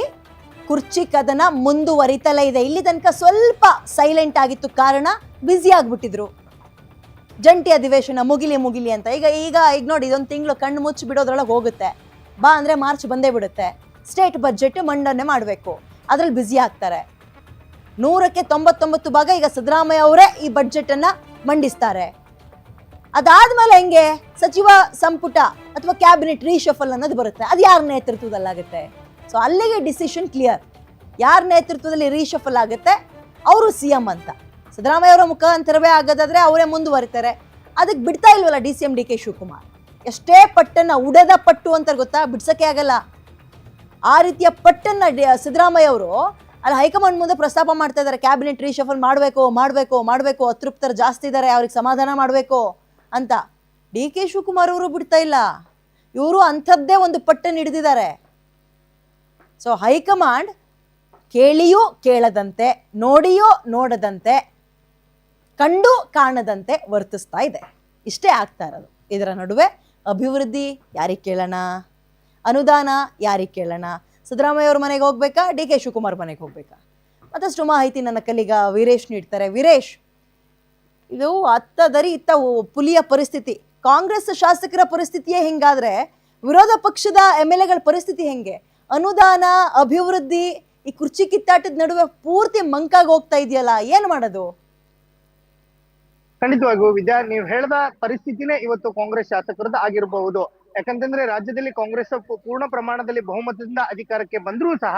ಕುರ್ಚಿ ಕದನ ಮುಂದುವರಿತಲೇ ಇದೆ. ಇಲ್ಲಿ ತನಕ ಸ್ವಲ್ಪ ಸೈಲೆಂಟ್ ಆಗಿತ್ತು, ಕಾರಣ ಬ್ಯುಸಿ ಆಗ್ಬಿಟ್ಟಿದ್ರು. ಜಂಟಿ ಅಧಿವೇಶನ ಮುಗಿಲಿ ಮುಗಿಲಿ ಅಂತ. ಈಗ ಈಗ ಈಗ ನೋಡಿ, ಇದೊಂದು ತಿಂಗಳು ಕಣ್ಣು ಮುಚ್ಚಿ ಬಿಡೋದ್ರೊಳಗೆ ಹೋಗುತ್ತೆ. ಬಾ ಅಂದರೆ ಮಾರ್ಚ್ ಬಂದೇ ಬಿಡುತ್ತೆ. ಸ್ಟೇಟ್ ಬಜೆಟ್ ಮಂಡನೆ ಮಾಡಬೇಕು. ಅದ್ರಲ್ಲಿ ಬ್ಯುಸಿ ಆಗ್ತಾರೆ. ನೂರಕ್ಕೆ ತೊಂಬತ್ತೊಂಬತ್ತು ಭಾಗ ಈಗ ಸಿದ್ದರಾಮಯ್ಯ ಅವರೇ ಈ ಬಡ್ಜೆಟನ್ನು ಮಂಡಿಸ್ತಾರೆ. ಅದಾದ್ಮೇಲೆ ಹೆಂಗೆ? ಸಚಿವ ಸಂಪುಟ ಅಥವಾ ಕ್ಯಾಬಿನೆಟ್ ರೀಶಫಲ್ ಅನ್ನೋದು ಬರುತ್ತೆ. ಅದು ಯಾರ ನೇತೃತ್ವದಲ್ಲಾಗುತ್ತೆ ಸೊ ಅಲ್ಲಿಗೆ ಡಿಸಿಷನ್ ಕ್ಲಿಯರ್ ಯಾರ ನೇತೃತ್ವದಲ್ಲಿ ರೀಶಫಲ್ ಆಗುತ್ತೆ? ಅವರು ಸಿ ಎಂ ಅಂತ. ಸಿದ್ದರಾಮಯ್ಯ ಅವರ ಮುಖಾಂತರವೇ ಆಗೋದಾದ್ರೆ ಅವರೇ ಮುಂದುವರಿತಾರೆ. ಅದಕ್ಕೆ ಬಿಡ್ತಾ ಇಲ್ವಲ್ಲ D C M D K Shivakumar? ಎಷ್ಟೇ ಪಟ್ಟನ್ನ ಉಡದ ಪಟ್ಟು ಅಂತ ಗೊತ್ತಾ? ಬಿಡ್ಸಕ್ಕೆ ಆಗಲ್ಲ. ಆ ರೀತಿಯ ಪಟ್ಟನ್ನ ಡಿ- ಸಿದ್ದರಾಮಯ್ಯ ಅವರು ಅಲ್ಲಿ ಹೈಕಮಾಂಡ್ ಮುಂದೆ ಪ್ರಸ್ತಾಪ ಮಾಡ್ತಾ ಇದ್ದಾರೆ. ಕ್ಯಾಬಿನೆಟ್ ರೀಶಫಲ್ ಮಾಡಬೇಕು ಮಾಡಬೇಕು ಮಾಡಬೇಕು. ಅತೃಪ್ತರು ಜಾಸ್ತಿ ಇದ್ದಾರೆ. ಅವ್ರಿಗೆ ಸಮಾಧಾನ ಮಾಡಬೇಕು ಅಂತ. ಡಿ ಕೆ ಶಿವಕುಮಾರ್ ಅವರು ಬಿಡ್ತಾ ಇಲ್ಲ. ಇವರು ಅಂಥದ್ದೇ ಒಂದು ಪಟ್ಟನ್ನು ಹಿಡಿದಿದ್ದಾರೆ. ಸೊ ಹೈಕಮಾಂಡ್ ಕೇಳಿಯೂ ಕೇಳದಂತೆ, ನೋಡಿಯೋ ನೋಡದಂತೆ ಕಂಡು ಕಾಣದಂತೆ ವರ್ತಿಸ್ತಾ ಇದೆ. ಇಷ್ಟೇ ಆಗ್ತಾ ಇರೋದು. ಇದರ ನಡುವೆ ಅಭಿವೃದ್ಧಿ ಯಾರಿಗೆ ಕೇಳೋಣ? ಅನುದಾನ ಯಾರಿಗೆ ಕೇಳೋಣ? ಸಿದ್ದರಾಮಯ್ಯ ಅವ್ರ ಮನೆಗೆ ಹೋಗ್ಬೇಕಾ? ಡಿ ಕೆ ಶಿವಕುಮಾರ್ ಮನೆಗೆ ಹೋಗ್ಬೇಕಾ? ಮತ್ತಷ್ಟು ಮಾಹಿತಿ ನನ್ನ ಕಲ್ಲಿಗ ವೀರೇಶ್ ನೀಡ್ತಾರೆ. ವೀರೇಶ್, ಇದು ಅತ್ತ ದರಿ ಇತ್ತ ಪುಲಿಯ ಪರಿಸ್ಥಿತಿ. ಕಾಂಗ್ರೆಸ್ ಶಾಸಕರ ಪರಿಸ್ಥಿತಿಯೇ ಹೆಂಗಾದ್ರೆ ವಿರೋಧ ಪಕ್ಷದ ಎಂ ಎಲ್ ಎಗಳ ಪರಿಸ್ಥಿತಿ ಹೆಂಗೆ? ಅನುದಾನ, ಅಭಿವೃದ್ಧಿ ಈ ಕುರ್ಚಿ ಕಿತ್ತಾಟದ ನಡುವೆ ಪೂರ್ತಿ ಮಂಕಾಗಿ ಹೋಗ್ತಾ ಇದೆಯಲ್ಲ, ಏನು ಮಾಡೋದು? ಖಂಡಿತವಾಗಿಯೂ ವಿದ್ಯಾ, ನೀವು ಹೇಳ್ದ ಪರಿಸ್ಥಿತಿನೇ ಇವತ್ತು ಕಾಂಗ್ರೆಸ್ ಶಾಸಕರದ್ದು ಆಗಿರಬಹುದು. ಯಾಕಂತಂದ್ರೆ ರಾಜ್ಯದಲ್ಲಿ ಕಾಂಗ್ರೆಸ್ ಪೂರ್ಣ ಪ್ರಮಾಣದಲ್ಲಿ ಬಹುಮತದಿಂದ ಅಧಿಕಾರಕ್ಕೆ ಬಂದರೂ ಸಹ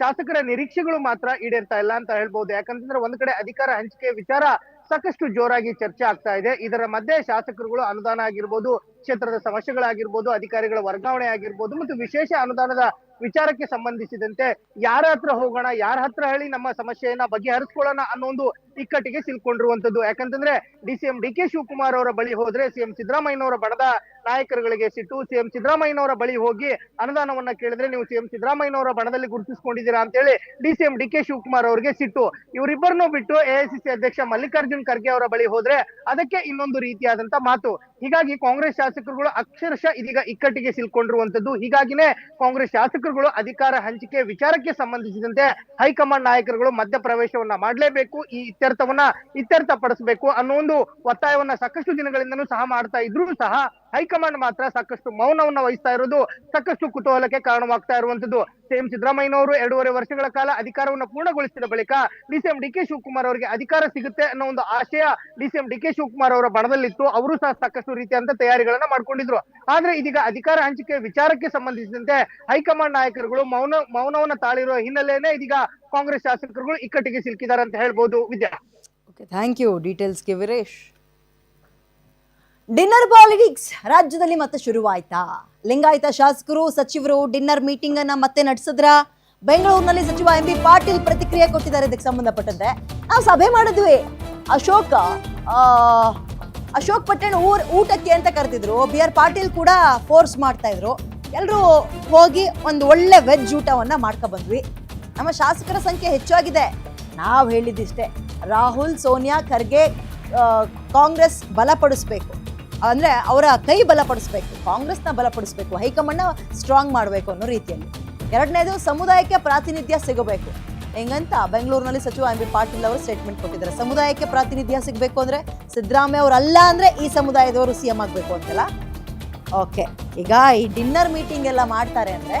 ಶಾಸಕರ ನಿರೀಕ್ಷೆಗಳು ಮಾತ್ರ ಈಡೇರ್ತಾ ಇಲ್ಲ ಅಂತ ಹೇಳ್ಬಹುದು. ಯಾಕಂತಂದ್ರೆ ಒಂದ್ ಕಡೆ ಅಧಿಕಾರ ಹಂಚಿಕೆ ವಿಚಾರ ಸಾಕಷ್ಟು ಜೋರಾಗಿ ಚರ್ಚೆ ಆಗ್ತಾ ಇದೆ. ಇದರ ಮಧ್ಯೆ ಶಾಸಕರುಗಳು ಅನುದಾನ ಆಗಿರ್ಬೋದು ಕ್ಷೇತ್ರದ ಸಮಸ್ಯೆಗಳಾಗಿರ್ಬೋದು, ಅಧಿಕಾರಿಗಳ ವರ್ಗಾವಣೆ ಆಗಿರ್ಬೋದು ಮತ್ತು ವಿಶೇಷ ಅನುದಾನದ ವಿಚಾರಕ್ಕೆ ಸಂಬಂಧಿಸಿದಂತೆ ಯಾರ ಹತ್ರ ಹೋಗೋಣ, ಯಾರ ಹತ್ರ ಹೇಳಿ ನಮ್ಮ ಸಮಸ್ಯೆಯನ್ನ ಬಗೆಹರಿಸ್ಕೊಳ್ಳೋಣ ಅನ್ನೋ ಒಂದು ಇಕ್ಕಟ್ಟಿಗೆ ಸಿಲ್ಕೊಂಡಿರುವಂತದ್ದು ಯಾಕಂತಂದ್ರೆ D C M D K Shivakumar ಅವರ ಬಳಿ ಹೋದ್ರೆ ಸಿಎಂ ಸಿದ್ದರಾಮಯ್ಯನವರ ಬಡದ ನಾಯಕರುಗಳಿಗೆ ಸಿಟ್ಟು ಸಿಎಂ ಸಿದ್ದರಾಮಯ್ಯನವರ ಬಳಿ ಹೋಗಿ ಅನುದಾನವನ್ನ ಕೇಳಿದ್ರೆ ನೀವು ಸಿಎಂ ಸಿದ್ದರಾಮಯ್ಯನವರ ಬಣದಲ್ಲಿ ಗುರುತಿಸ್ಕೊಂಡಿದ್ದೀರಾ ಅಂತ ಹೇಳಿ D C M D K Shivakumar ಅವರಿಗೆ ಸಿಟ್ಟು. ಇವರಿಬ್ಬರನ್ನೂ ಬಿಟ್ಟು ಎಐಸಿಸಿ ಅಧ್ಯಕ್ಷ ಮಲ್ಲಿಕಾರ್ಜುನ್ ಖರ್ಗೆ ಅವರ ಬಳಿ ಹೋದ್ರೆ ಅದಕ್ಕೆ ಇನ್ನೊಂದು ರೀತಿಯಾದಂತ ಮಾತು. ಹೀಗಾಗಿ ಕಾಂಗ್ರೆಸ್ ಶಾಸಕರುಗಳು ಅಕ್ಷರಶಃ ಇದೀಗ ಇಕ್ಕಟ್ಟಿಗೆ ಸಿಲ್ಕೊಂಡಿರುವಂತದ್ದು. ಹೀಗಾಗಿನೇ ಕಾಂಗ್ರೆಸ್ ಶಾಸಕರುಗಳು ಅಧಿಕಾರ ಹಂಚಿಕೆ ವಿಚಾರಕ್ಕೆ ಸಂಬಂಧಿಸಿದಂತೆ ಹೈಕಮಾಂಡ್ ನಾಯಕರುಗಳು ಮಧ್ಯ ಪ್ರವೇಶವನ್ನ ಮಾಡಲೇಬೇಕು, ಈ ಇತ್ಯರ್ಥವನ್ನ ಇತ್ಯರ್ಥ ಪಡಿಸಬೇಕು ಅನ್ನೋ ಒಂದು ಒತ್ತಾಯವನ್ನ ಸಾಕಷ್ಟು ದಿನಗಳಿಂದಲೂ ಸಹ ಮಾಡ್ತಾ ಇದ್ರು ಸಹ ಹೈಕಮಾಂಡ್ ಮಾತ್ರ ಸಾಕಷ್ಟು ಮೌನವನ್ನ ವಹಿಸ್ತಾ ಇರೋದು, ಸಾಕಷ್ಟು ಕುತೂಹಲಕ್ಕೆ ಕಾರಣವಾಗ್ತಾ ಇರುವಂತದ್ದು ಸಿಎಂ ಸಿದ್ದರಾಮಯ್ಯನವರು ಎರಡೂವರೆ ವರ್ಷಗಳ ಕಾಲ ಅಧಿಕಾರವನ್ನು ಪೂರ್ಣಗೊಳಿಸಿದ ಬಳಿಕ ಡಿಸಿಎಂ ಡಿ ಕೆ ಶಿವಕುಮಾರ್ ಅವರಿಗೆ ಅಧಿಕಾರ ಸಿಗುತ್ತೆ ಅನ್ನೋ ಒಂದು ಆಶಯ ಡಿಸಿಎಂ ಡಿ ಕೆ ಶಿವಕುಮಾರ್ ಅವರ ಬಣದಲ್ಲಿತ್ತು. ಅವರು ಸಹ ಸಾಕಷ್ಟು ರೀತಿಯಂತ ತಯಾರಿಗಳನ್ನ ಮಾಡ್ಕೊಂಡಿದ್ರು. ಆದ್ರೆ ಇದೀಗ ಅಧಿಕಾರ ಹಂಚಿಕೆ ವಿಚಾರಕ್ಕೆ ಸಂಬಂಧಿಸಿದಂತೆ ಹೈಕಮಾಂಡ್ ನಾಯಕರುಗಳು ಮೌನ, ಮೌನವನ್ನ ತಾಳಿರುವ ಹಿನ್ನೆಲೆಯೇ ಇದೀಗ ಕಾಂಗ್ರೆಸ್ ಶಾಸಕರುಗಳು ಇಕ್ಕಟ್ಟಿಗೆ ಸಿಲುಕಿದ್ದಾರೆ ಅಂತ ಹೇಳ್ಬೋದು. ವಿದ್ಯಾ. ಥ್ಯಾಂಕ್ ಯು ಡೀಟೇಲ್ಸ್ಗೆ ವೀರೇಶ್. ಡಿನ್ನರ್ ಪಾಲಿಟಿಕ್ಸ್ ರಾಜ್ಯದಲ್ಲಿ ಮತ್ತೆ ಶುರುವಾಯ್ತಾ? ಲಿಂಗಾಯತ ಶಾಸಕರು, ಸಚಿವರು ಡಿನ್ನರ್ ಮೀಟಿಂಗ್ ಅನ್ನ ಮತ್ತೆ ನಡೆಸಿದ್ರ? ಬೆಂಗಳೂರಿನಲ್ಲಿ ಸಚಿವ ಎಂ ಬಿ ಪಾಟೀಲ್ ಪ್ರತಿಕ್ರಿಯೆ ಕೊಟ್ಟಿದ್ದಾರೆ ಇದಕ್ಕೆ ಸಂಬಂಧಪಟ್ಟಂತೆ. ನಾವು ಸಭೆ ಮಾಡಿದ್ವಿ. ಅಶೋಕ್ ಅಶೋಕ್ ಪಟ್ಟಣ ಊರ್, ಊಟಕ್ಕೆ ಅಂತ ಕರೆದಿದ್ರು. ಬಿ ಆರ್ ಪಾಟೀಲ್ ಕೂಡ ಫೋರ್ಸ್ ಮಾಡ್ತಾ ಇದ್ರು. ಎಲ್ಲರೂ ಹೋಗಿ ಒಂದು ಒಳ್ಳೆ ವೆಜ್ ಊಟವನ್ನ ಮಾಡ್ಕೊ ಬಂದ್ವಿ. ನಮ್ಮ ಶಾಸಕರ ಸಂಖ್ಯೆ ಹೆಚ್ಚಾಗಿದೆ. ನಾವು ಹೇಳಿದ್ದಿಷ್ಟೇ ರಾಹುಲ್, ಸೋನಿಯಾ ಖರ್ಗೆ ಕಾಂಗ್ರೆಸ್ ಬಲಪಡಿಸ್ಬೇಕು. ಅಂದರೆ ಅವರ ಕೈ ಬಲಪಡಿಸ್ಬೇಕು, ಕಾಂಗ್ರೆಸ್ನ ಬಲಪಡಿಸ್ಬೇಕು, ಹೈಕಮಾಂಡ್ನ ಸ್ಟ್ರಾಂಗ್ ಮಾಡಬೇಕು ಅನ್ನೋ ರೀತಿಯಲ್ಲಿ. ಎರಡನೇದು ಸಮುದಾಯಕ್ಕೆ ಪ್ರಾತಿನಿಧ್ಯ ಸಿಗಬೇಕು. ಹೆಂಗಂತ ಬೆಂಗಳೂರಿನಲ್ಲಿ ಸಚಿವ ಎಂ ಬಿ ಪಾಟೀಲ್ ಅವರು ಸ್ಟೇಟ್ಮೆಂಟ್ ಕೊಟ್ಟಿದ್ದಾರೆ. ಸಮುದಾಯಕ್ಕೆ ಪ್ರಾತಿನಿಧ್ಯ ಸಿಗಬೇಕು ಅಂದರೆ ಸಿದ್ದರಾಮಯ್ಯ ಅವರಲ್ಲ ಅಂದರೆ ಈ ಸಮುದಾಯದವರು ಸಿ ಎಂ ಆಗಬೇಕು ಅಂತಲ್ಲ? ಓಕೆ ಈಗ ಈ ಡಿನ್ನರ್ ಮೀಟಿಂಗ್ ಎಲ್ಲ ಮಾಡ್ತಾರೆ ಅಂದರೆ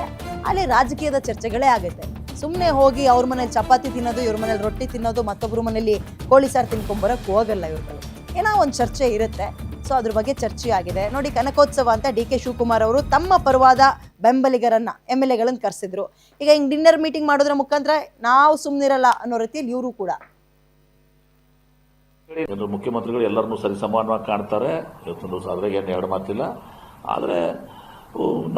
ಅಲ್ಲಿ ರಾಜಕೀಯದ ಚರ್ಚೆಗಳೇ ಆಗುತ್ತೆ ಸುಮ್ಮನೆ ಹೋಗಿ ಅವ್ರ ಮನೇಲಿ ಚಪಾತಿ ತಿನ್ನೋದು, ಇವ್ರ ಮನೇಲಿ ರೊಟ್ಟಿ ತಿನ್ನೋದು ಮತ್ತೊಬ್ಬರು ಮನೇಲಿ ಕೋಳಿ ಸಾರು ತಿನ್ಕೊಂಬರಕ್ಕೆ ಹೋಗಲ್ಲ ಇವ್ರುಗಳು ಏನೋ ಒಂದು ಚರ್ಚೆ ಇರುತ್ತೆ. ಸೊ ಅದ್ರ ಬಗ್ಗೆ ಚರ್ಚೆ ಆಗಿದೆ. ನೋಡಿ, ಕನಕೋತ್ಸವ ಅಂತ ಡಿ ಕೆ ಶಿವಕುಮಾರ್ ಅವರು ತಮ್ಮ ಪರವಾದ ಬೆಂಬಲಿಗರನ್ನ ಎಂ ಎಲ್ ಎಗಳನ್ನು ಕರೆಸಿದ್ರು. ಈಗ ಹಿಂಗೆ ಡಿನ್ನರ್ ಮೀಟಿಂಗ್ ಮಾಡೋದ್ರ ಮುಖಾಂತರ ನಾವು ಸುಮ್ಮನಿರಲ್ಲ ಅನ್ನೋ ರೀತಿಯಲ್ಲಿ ಇವರು ಕೂಡ. ಮುಖ್ಯಮಂತ್ರಿಗಳು ಎಲ್ಲರನ್ನೂ ಸರಿ ಸಮಾನವಾಗಿ ಕಾಣ್ತಾರೆ ಅದ್ರಾಗ ಏನು ಎರಡು ಮಾತಿಲ್ಲ. ಆದರೆ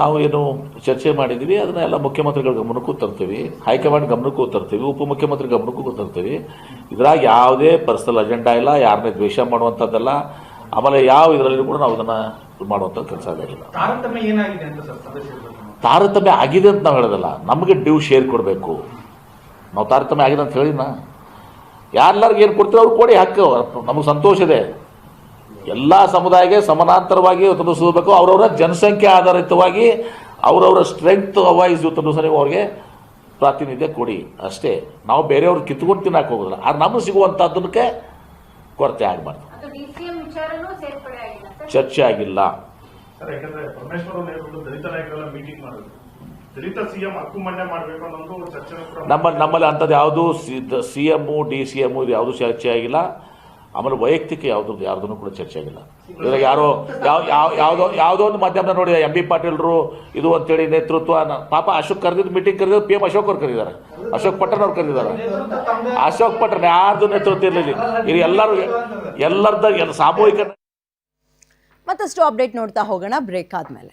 ನಾವು ಏನು ಚರ್ಚೆ ಮಾಡಿದ್ದೀವಿ ಅದನ್ನ ಎಲ್ಲ ಮುಖ್ಯಮಂತ್ರಿಗಳ ಗಮನಕ್ಕೂ ತರ್ತೀವಿ. ಹೈಕಮಾಂಡ್ ಗಮನಕ್ಕೂ ತರ್ತೀವಿ ಉಪಮುಖ್ಯಮಂತ್ರಿ ಗಮನಕ್ಕೂ ತರ್ತೀವಿ. ಇದ್ರಾಗ ಯಾವುದೇ ಪರ್ಸನಲ್ ಅಜೆಂಡಾ ಇಲ್ಲ ಯಾರನ್ನೇ ದ್ವೇಷ ಮಾಡುವಂಥದ್ದಲ್ಲ. ಆಮೇಲೆ ಯಾವ ಇದರಲ್ಲಿ ಕೂಡ ನಾವು ಅದನ್ನ ಇದು ಮಾಡುವಂಥ ಕೆಲಸ ಇಲ್ಲ. ತಾರತಮ್ಯ ಏನಾಗಿದೆ ಅಂತ ಸರ್ ಸದಸ್ಯರು? ತಾರತಮ್ಯ ಆಗಿದೆ ಅಂತ ನಾವು ಹೇಳೋದಲ್ಲ. ನಮಗೆ ಡ್ಯೂ ಶೇರ್ ಕೊಡಬೇಕು. ನಾವು ತಾರತಮ್ಯ ಆಗಿದೆ ಅಂತ ಹೇಳಿನ? ಯಾರೆಲ್ಲರಿಗೆ ಏನು ಕೊಡ್ತೀವಿ ಅವ್ರು ಕೊಡಿ ಹಕ್ಕು. ನಮಗೆ ಸಂತೋಷ ಇದೆ. ಎಲ್ಲ ಸಮುದಾಯಕ್ಕೆ ಸಮಾನಾಂತರವಾಗಿ ತಲುಪಿಸಬೇಕು ಅವರವರ ಜನಸಂಖ್ಯೆ ಆಧಾರಿತವಾಗಿ ಅವರವರ ಸ್ಟ್ರೆಂತ್ ವೈಸ್ ನೀವು ಅವ್ರಿಗೆ ಪ್ರಾತಿನಿಧ್ಯ ಕೊಡಿ. ಅಷ್ಟೇ. ನಾವು ಬೇರೆಯವ್ರು ಕಿತ್ಕೊಂಡು ತಿನ್ನಕ್ಕೆ ಹೋಗೋದಿಲ್ಲ. ಆದ್ರೆ ನಮಗೆ ಸಿಗುವಂಥದ್ದಕ್ಕೆ ಕೊರತೆ ಆಗಬಾರ್ದು. ಚರ್ಚೆ ಆಗಿಲ್ಲ. ನಮ್ಮ ನಮ್ಮಲ್ಲಿ ಅಂಥದ್ದು ಯಾವುದು C M D C M ಇದು ಯಾವುದು ಚರ್ಚೆ ಆಗಿಲ್ಲ. ಆಮೇಲೆ ವೈಯಕ್ತಿಕ ಯಾವ್ದು ಯಾರ್ದೂ ಕೂಡ ಚರ್ಚೆ ಆಗಿಲ್ಲ. ಇದ್ರಾಗ ಯಾರೋ, ಯಾವ ಯಾವ, ಯಾವುದೋ ಯಾವುದೋ ಒಂದು ಮಾಧ್ಯಮ ನೋಡಿ ಎಂ ಬಿ ಪಾಟೀಲ್ರು ಇದು ಅಂತೇಳಿ ನೇತೃತ್ವ ಪಾಪ ಅಶೋಕ್ ಕರೆದಿದ್ದು ಮೀಟಿಂಗ್ ಕರೆದಿದ್ದು ಪಿ ಎಂ ಅಶೋಕ್ ಅವ್ರು ಕರೆದಿದ್ದಾರೆ. ಅಶೋಕ್ ಪಟ್ಟಣ್ ಅವ್ರು ಕರೆದಿದ್ದಾರೆ. ಅಶೋಕ್ ಪಟ್ಟಣ್ ಯಾರ್ದು ನೇತೃತ್ವ ಇರಲಿಲ್ಲ. ಇದು ಎಲ್ಲರೂ, ಎಲ್ಲರದ, ಎಲ್ಲ ಸಾಮೂಹಿಕ ಮತ್ತಷ್ಟು ಅಪ್ಡೇಟ್ ನೋಡ್ತಾ ಹೋಗೋಣ ಬ್ರೇಕ್ ಆದ್ಮೇಲೆ.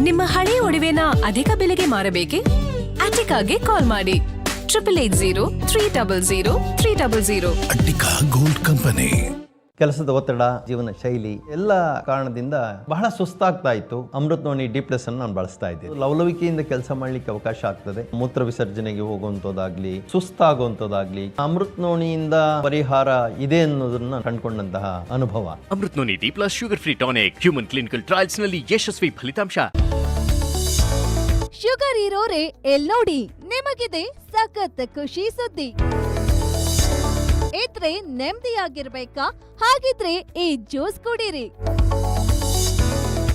ನಿಮ್ಮ ಹಳೆ ಒಡವೆನ ಅಧಿಕ ಬೆಲೆಗೆ ಮಾರಬೇಕೆ? ಅಟಿಕಾಗೆ ಕಾಲ್ ಮಾಡಿ. Triple eight zero three double zero three double zero Attica gold company ಕೆಲಸದ ಒತ್ತಡ ಜೀವನ ಶೈಲಿ ಎಲ್ಲ ಕಾರಣದಿಂದ ಬಹಳ ಸುಸ್ತಾಗ್ತಾ ಇತ್ತು. ಅಮೃತವಾಣಿ ಡಿ ಪ್ಲಸ್ ಅನ್ನು ನಾನು ಬಳಸ್ತಾ ಇದ್ದೆ ಲವಲವಿಕೆಯಿಂದ ಕೆಲಸ ಮಾಡ್ಲಿಕ್ಕೆ ಅವಕಾಶ ಆಗ್ತದೆ. ಮೂತ್ರ ವಿಸರ್ಜನೆಗೆ ಹೋಗುವಂಥದ್ದಾಗ್ಲಿ ಸುಸ್ತಾಗುವಂಥದ್ದಾಗ್ಲಿ ಅಮೃತನೋಣಿಯಿಂದ ಪರಿಹಾರ ಇದೆ ಅನ್ನೋದನ್ನ ಕಂಡುಕೊಂಡಂತಹ ಅನುಭವ. Amrit noni D plus sugar free tonic human clinical ಟ್ರಯಲ್ಸ್ನಲ್ಲಿ ಯಶಸ್ವಿ ಫಲಿತಾಂಶ. ಶುಗರ್ ಇರೋರೆ ಎಲ್ ನೋಡಿ ನಿಮಗಿದೆ ಸಖತ್ ಖುಷಿ ಸುದ್ದಿ. ಇದ್ರೆ ನೆಮ್ಮದಿಯಾಗಿರ್ಬೇಕಾ? ಹಾಗಿದ್ರೆ ಈ ಜ್ಯೂಸ್ ಕುಡೀರಿ.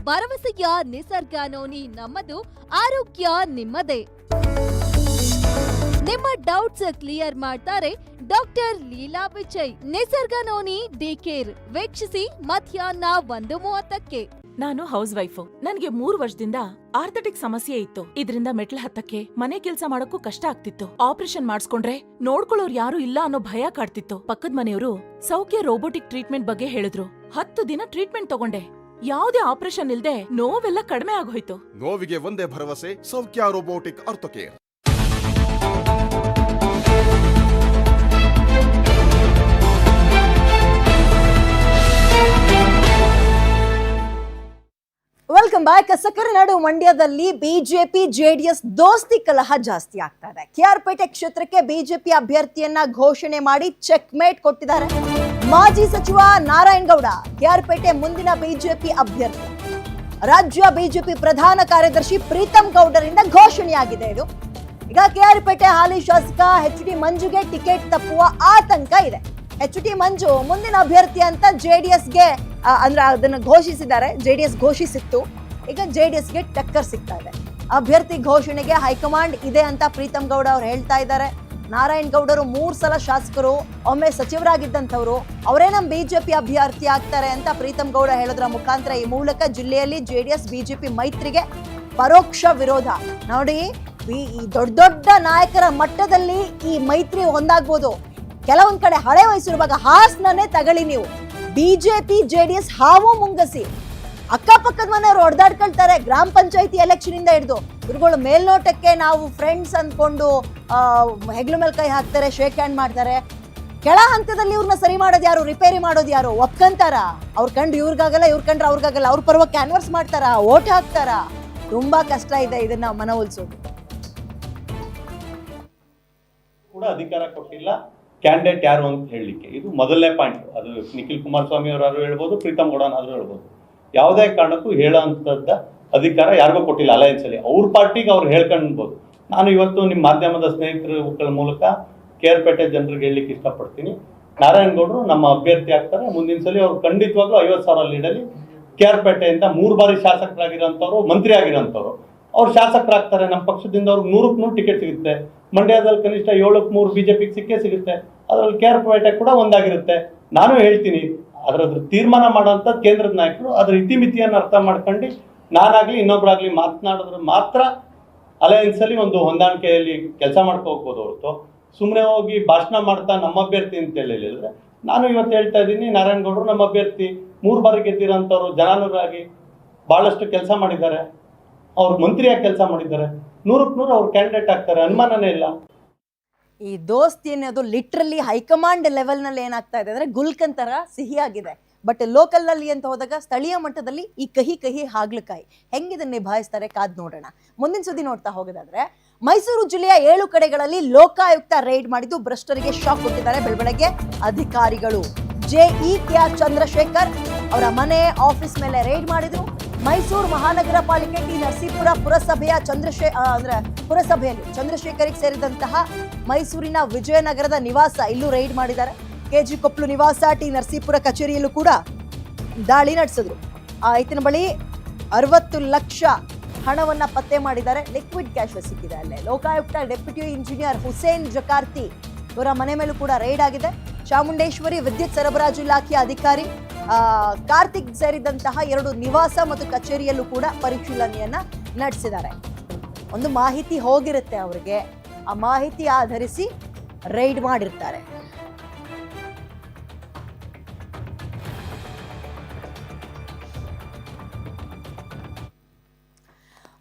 ಭರವಸೆಯ ನಿಸರ್ಗ ನೋನಿ ನಮ್ಮದು, ಆರೋಗ್ಯ ನಿಮ್ಮದೇ. ನಿಮ್ಮ ಡೌಟ್ಸ್ ಕ್ಲಿಯರ್ ಮಾಡ್ತಾರೆ doctor Leela Vijay. Nisarga noni D care. ವೀಕ್ಷಿಸಿ ಮಧ್ಯಾಹ್ನ ಒಂದು ಮೂವತ್ತಕ್ಕೆ. ನಾನು ಹೌಸ್ ವೈಫ್ ನನಗೆ ಮೂರು ವರ್ಷದಿಂದ ಆರ್ಥಟಿಕ್ ಸಮಸ್ಯೆ ಇತ್ತು. ಇದರಿಂದ ಮೆಟ್ಲ ಹತ್ತಕ್ಕೆ ಮನೆ ಕೆಲಸ ಮಾಡಕ್ಕೂ ಕಷ್ಟ ಆಗ್ತಿತ್ತು. ಆಪರೇಷನ್ ಮಾಡಿಸ್ಕೊಂಡ್ರೆ ನೋಡ್ಕೊಳ್ಳೋರು ಯಾರು ಇಲ್ಲ ಅನ್ನೋ ಭಯ ಕಾಡ್ತಿತ್ತು. ಪಕ್ಕದ ಮನೆಯವರು ಸೌಖ್ಯ ರೋಬೋಟಿಕ್ ಟ್ರೀಟ್ಮೆಂಟ್ ಬಗ್ಗೆ ಹೇಳಿದ್ರು. ಹತ್ತು ದಿನ ಟ್ರೀಟ್ಮೆಂಟ್ ತಗೊಂಡೆ. ಯಾವುದೇ ಆಪರೇಷನ್ ಇಲ್ದೆ ನೋವೆಲ್ಲ ಕಡಿಮೆ ಆಗೋಯ್ತು. ನೋವಿಗೆ ಒಂದೇ ಭರವಸೆ, Soukhya robotic Orthocare. Welcome back ಸಕ್ಕರೆ ನಾಡು ಮಂಡ್ಯದಲ್ಲಿ ಬಿಜೆಪಿ, ಜೆಡಿಎಸ್ ದೋಸ್ತಿ ಕಲಹ ಜಾಸ್ತಿ ಆಗ್ತಾ ಇದೆ. ಕೆಆರ್ಪೇಟೆ ಕ್ಷೇತ್ರಕ್ಕೆ ಬಿಜೆಪಿ ಅಭ್ಯರ್ಥಿಯನ್ನ ಘೋಷಣೆ ಮಾಡಿ ಚೆಕ್ ಮೇಟ್ ಕೊಟ್ಟಿದ್ದಾರೆ. ಮಾಜಿ ಸಚಿವ ನಾರಾಯಣ್ ಗೌಡ, ಕೆಆರ್ಪೇಟೆ ಮುಂದಿನ ಬಿಜೆಪಿ ಅಭ್ಯರ್ಥಿ. ರಾಜ್ಯ ಬಿಜೆಪಿ ಪ್ರಧಾನ ಕಾರ್ಯದರ್ಶಿ ಪ್ರೀತಂ ಗೌಡರಿಂದ ಘೋಷಣೆಯಾಗಿದೆ ಇದು. ಈಗ ಕೆಆರ್ಪೇಟೆ ಹಾಲಿ ಶಾಸಕ ಎಚ್ ಡಿ ಮಂಜುಗೆ ಟಿಕೆಟ್ ತಪ್ಪುವ ಆತಂಕ ಇದೆ. ಎಚ್ ಡಿ ಮಂಜು ಮುಂದಿನ ಅಭ್ಯರ್ಥಿ ಅಂತ ಜೆ ಡಿ ಎಸ್ಗೆ ಅಂದ್ರೆ ಅದನ್ನು ಘೋಷಿಸಿದ್ದಾರೆ. ಜೆ ಡಿ ಎಸ್ ಘೋಷಿಸಿತ್ತು. ಈಗ ಜೆ ಡಿ ಎಸ್ಗೆ ಟಕ್ಕರ್ ಸಿಗ್ತಾ ಇದೆ ಅಭ್ಯರ್ಥಿ ಘೋಷಣೆಗೆ ಹೈಕಮಾಂಡ್ ಇದೆ ಅಂತ ಪ್ರೀತಮ್ ಗೌಡ ಅವ್ರು ಹೇಳ್ತಾ ಇದ್ದಾರೆ. ನಾರಾಯಣ್ ಗೌಡರು ಮೂರು ಸಲ ಶಾಸಕರು, ಒಮ್ಮೆ ಸಚಿವರಾಗಿದ್ದಂಥವ್ರು. ಅವರೇ ನಮ್ಮ ಬಿಜೆಪಿ ಅಭ್ಯರ್ಥಿ ಆಗ್ತಾರೆ ಅಂತ ಪ್ರೀತಮ್ ಗೌಡ ಹೇಳೋದ್ರ ಮುಖಾಂತರ ಈ ಮೂಲಕ ಜಿಲ್ಲೆಯಲ್ಲಿ ಜೆ ಡಿ ಎಸ್ ಬಿಜೆಪಿ ಮೈತ್ರಿಗೆ ಪರೋಕ್ಷ ವಿರೋಧ. ನೋಡಿ, ಈ ದೊಡ್ಡ ದೊಡ್ಡ ನಾಯಕರ ಮಟ್ಟದಲ್ಲಿ ಈ ಮೈತ್ರಿ ಒಂದಾಗ್ಬೋದು. ಕೆಲವೊಂದ್ ಕಡೆ ಹಳೆ ವಯಸ್ಸಿರುವಾಗ ಹಾಸ್ನೇ ತಗಳಿ ನೀವು. ಬಿಜೆಪಿ ಜೆಡಿಎಸ್ ಹಾವು ಮುಂಗಸಿ. ಅಕ್ಕಪಕ್ಕದ ಮನೆಯವರು ಹೊಡೆದಾಡ್ಕೊಳ್ತಾರೆ, ಗ್ರಾಮ ಪಂಚಾಯತಿ ಎಲೆಕ್ಷನ್ ಇಂದ ಹಿಡಿದು. ಇವ್ರುಗಳು ಮೇಲ್ನೋಟಕ್ಕೆ ನಾವು ಫ್ರೆಂಡ್ಸ್ ಅಂದ್ಕೊಂಡು ಹೆಗ್ಲು ಮೇಲೆ ಕೈ ಹಾಕ್ತಾರೆ ಶೇಕ್ ಹ್ಯಾಂಡ್ ಮಾಡ್ತಾರೆ. ಕೆಳ ಹಂತದಲ್ಲಿ ಇವ್ರನ್ನ ಸರಿ ಮಾಡೋದು ಯಾರು ರಿಪೇರಿ ಮಾಡೋದು ಯಾರು? ಒಪ್ಕಂತಾರ? ಅವ್ರ ಕಂಡು ಇವ್ರಿಗಾಗಲ್ಲ, ಇವ್ರ ಕಂಡ್ರೆ ಅವ್ರಿಗಾಗಲ್ಲ. ಅವ್ರ ಪರ್ವ ಕ್ಯಾನ್ವರ್ಸ್ ಮಾಡ್ತಾರ? ಓಟ್ ಹಾಕ್ತಾರ? ತುಂಬಾ ಕಷ್ಟ ಇದೆ ಇದನ್ನ ಮನವೊಲಿಸೋದು. ಕೂಡ ಅಧಿಕಾರ ಕೊಟ್ಟಿಲ್ಲ. ಕ್ಯಾಂಡಿಡೇಟ್ ಯಾರು ಅಂತ ಹೇಳಲಿಕ್ಕೆ. ಇದು ಮೊದಲನೇ ಪಾಯಿಂಟ್ ಅದು ನಿಖಿಲ್ ಕುಮಾರಸ್ವಾಮಿ ಅವರಾದ್ರೂ ಹೇಳ್ಬೋದು, ಪ್ರೀತಮ್ ಗೌಡನಾದ್ರೂ ಹೇಳ್ಬೋದು. ಯಾವುದೇ ಕಾರಣಕ್ಕೂ ಹೇಳೋಂಥದ್ದ ಅಧಿಕಾರ ಯಾರಿಗೂ ಕೊಟ್ಟಿಲ್ಲ ಅಲಯನ್ಸಲ್ಲಿ ಅವ್ರ ಪಾರ್ಟಿಗೆ ಅವ್ರು ಹೇಳ್ಕೊಂಡ್ಬೋದು. ನಾನು ಇವತ್ತು ನಿಮ್ಮ ಮಾಧ್ಯಮದ ಸ್ನೇಹಿತರುಗಳ ಮೂಲಕ ಕೇರ್ಪೇಟೆ ಜನರಿಗೆ ಹೇಳಲಿಕ್ಕೆ ಇಷ್ಟಪಡ್ತೀನಿ. ನಾರಾಯಣಗೌಡರು ನಮ್ಮ ಅಭ್ಯರ್ಥಿ ಆಗ್ತಾರೆ. ಮುಂದಿನ ಸಲ ಅವ್ರು ಖಂಡಿತವಾಗ್ಲೂ ಐವತ್ತು ಸಾವಿರ ಲೀಡಲ್ಲಿ ಕೇರ್ಪೇಟೆಯಿಂದ ಮೂರು ಬಾರಿ ಶಾಸಕರಾಗಿರೋಂಥವ್ರು ಮಂತ್ರಿ ಆಗಿರೋಂಥವ್ರು ಅವ್ರು ಶಾಸಕರಾಗ್ತಾರೆ. ನಮ್ಮ ಪಕ್ಷದಿಂದ ಅವ್ರಿಗೆ ನೂರಕ್ಕೆ ನೂರು ಟಿಕೆಟ್ ಸಿಗುತ್ತೆ. ಮಂಡ್ಯದಲ್ಲಿ ಕನಿಷ್ಠ ಏಳಕ್ಕೆ ಮೂರು ಬಿಜೆಪಿ ಸಿಕ್ಕೇ ಸಿಗುತ್ತೆ. ಅದರಲ್ಲಿ ಪೇಟೆ ಕೂಡ ಒಂದಾಗಿರುತ್ತೆ. ನಾನು ಹೇಳ್ತೀನಿ, ಅದರದ್ದು ತೀರ್ಮಾನ ಮಾಡೋಂಥ ಕೇಂದ್ರದ ನಾಯಕರು, ಅದರ ಇತಿಮಿತಿಯನ್ನು ಅರ್ಥ ಮಾಡ್ಕೊಂಡು ನಾನಾಗ್ಲಿ ಇನ್ನೊಬ್ಬರಾಗಲಿ ಮಾತನಾಡಿದ್ರೆ ಮಾತ್ರ ಅಲಯನ್ಸ್ ಅಲ್ಲಿ ಒಂದು ಹೊಂದಾಣಿಕೆಯಲ್ಲಿ ಕೆಲಸ ಮಾಡ್ಕೊ ಹೋಗ್ಬೋದು ಹೊರತು. ಸುಮ್ಮನೆ ಹೋಗಿ ಭಾಷಣ ಮಾಡ್ತಾ ನಮ್ಮ ಅಭ್ಯರ್ಥಿ ಅಂತ ಹೇಳಿದ್ರೆ, ನಾನು ಇವತ್ತು ಹೇಳ್ತಾ ಇದ್ದೀನಿ ನಾರಾಯಣಗೌಡರು ನಮ್ಮ ಅಭ್ಯರ್ಥಿ. ಮೂರು ಬಾರಿ ಗೆದ್ದಿರೋಂಥವ್ರು ಜನಾನುರಾಗಿ ಭಾಳಷ್ಟು ಕೆಲಸ ಮಾಡಿದ್ದಾರೆ. ಅವ್ರು ಮಂತ್ರಿಯಾಗಿ ಕೆಲಸ ಮಾಡಿದ್ದಾರೆ. ನೂರಕ್ಕೆ ನೂರು ಅವ್ರು ಕ್ಯಾಂಡಿಡೇಟ್ ಆಗ್ತಾರೆ, ಅನುಮಾನನೇ ಇಲ್ಲ. ಈ ದೋಸ್ತಿ ಅನ್ನೋದು ಲಿಟ್ರಲಿ ಹೈಕಮಾಂಡ್ ಲೆವೆಲ್ನಲ್ಲಿ ಏನಾಗ್ತಾ ಇದೆ ಅಂದ್ರೆ ಗುಲ್ಕನ್ ತರ ಸಿಹಿಯಾಗಿದೆ. ಬಟ್ ಲೋಕಲ್ನಲ್ಲಿ ಅಂತ ಹೋದಾಗ ಸ್ಥಳೀಯ ಮಟ್ಟದಲ್ಲಿ ಈ ಕಹಿ ಕಹಿ ಹಾಗ್ಲಕಾಯಿ ಹೆಂಗಿದನ್ನ ನಿಭಾಯಿಸ್ತಾರೆ ಕಾದ್ ನೋಡೋಣ. ಮುಂದಿನ ಸುದ್ದಿ ನೋಡ್ತಾ ಹೋಗೋದಾದ್ರೆ, ಮೈಸೂರು ಜಿಲ್ಲೆಯ ಏಳು ಕಡೆಗಳಲ್ಲಿ ಲೋಕಾಯುಕ್ತ ರೈಡ್ ಮಾಡಿದ್ದು ಭ್ರಷ್ಟರಿಗೆ ಶಾಕ್ ಕೊಟ್ಟಿದ್ದಾರೆ ಬೆಳಬೆಳಗ್ಗೆ ಅಧಿಕಾರಿಗಳು. ಜೆಇ ಕೆ ಆರ್ ಚಂದ್ರಶೇಖರ್ ಅವರ ಮನೆ ಆಫೀಸ್ ಮೇಲೆ ರೈಡ್ ಮಾಡಿದ್ರು. ಮೈಸೂರು ಮಹಾನಗರ ಪಾಲಿಕೆ ಟಿ ನರಸೀಪುರ ಪುರಸಭೆಯ ಚಂದ್ರಶೇ ಅಂದ್ರೆ ಪುರಸಭೆಯಲ್ಲಿ ಚಂದ್ರಶೇಖರಿಗೆ ಸೇರಿದಂತಹ ಮೈಸೂರಿನ ವಿಜಯನಗರದ ನಿವಾಸ ಇಲ್ಲೂ ರೈಡ್ ಮಾಡಿದ್ದಾರೆ. ಕೆಜಿ ಕೊಪ್ಪಲು ನಿವಾಸ ಟಿ ನರಸೀಪುರ ಕಚೇರಿಯಲ್ಲೂ ಕೂಡ ದಾಳಿ ನಡೆಸಿದ್ರು. ಆ ಈತನ ಬಳಿ ಅರವತ್ತು ಲಕ್ಷ ಹಣವನ್ನ ಪತ್ತೆ ಮಾಡಿದ್ದಾರೆ. ಲಿಕ್ವಿಡ್ ಕ್ಯಾಶ್ ಸಿಕ್ಕಿದೆ ಅಲ್ಲೇ. ಲೋಕಾಯುಕ್ತ ಡೆಪ್ಯೂಟಿ ಇಂಜಿನಿಯರ್ ಹುಸೇನ್ ಜಕಾರ್ತಿ ಇವರ ಮನೆ ಮೇಲೂ ಕೂಡ ರೈಡ್ ಆಗಿದೆ. ಚಾಮುಂಡೇಶ್ವರಿ ವಿದ್ಯುತ್ ಸರಬರಾಜು ಇಲಾಖೆಯ ಅಧಿಕಾರಿ ಕಾರ್ತಿಕ್ ಸೇರಿದಂತಹ ಎರಡು ನಿವಾಸ ಮತ್ತು ಕಚೇರಿಯಲ್ಲೂ ಕೂಡ ಪರಿಶೀಲನೆಯನ್ನ ನಡೆಸಿದ್ದಾರೆ. ಒಂದು ಮಾಹಿತಿ ಹೋಗಿರುತ್ತೆ ಅವರಿಗೆ. ಆ ಮಾಹಿತಿ ಆಧರಿಸಿ ರೈಡ್ ಮಾಡಿರ್ತಾರೆ.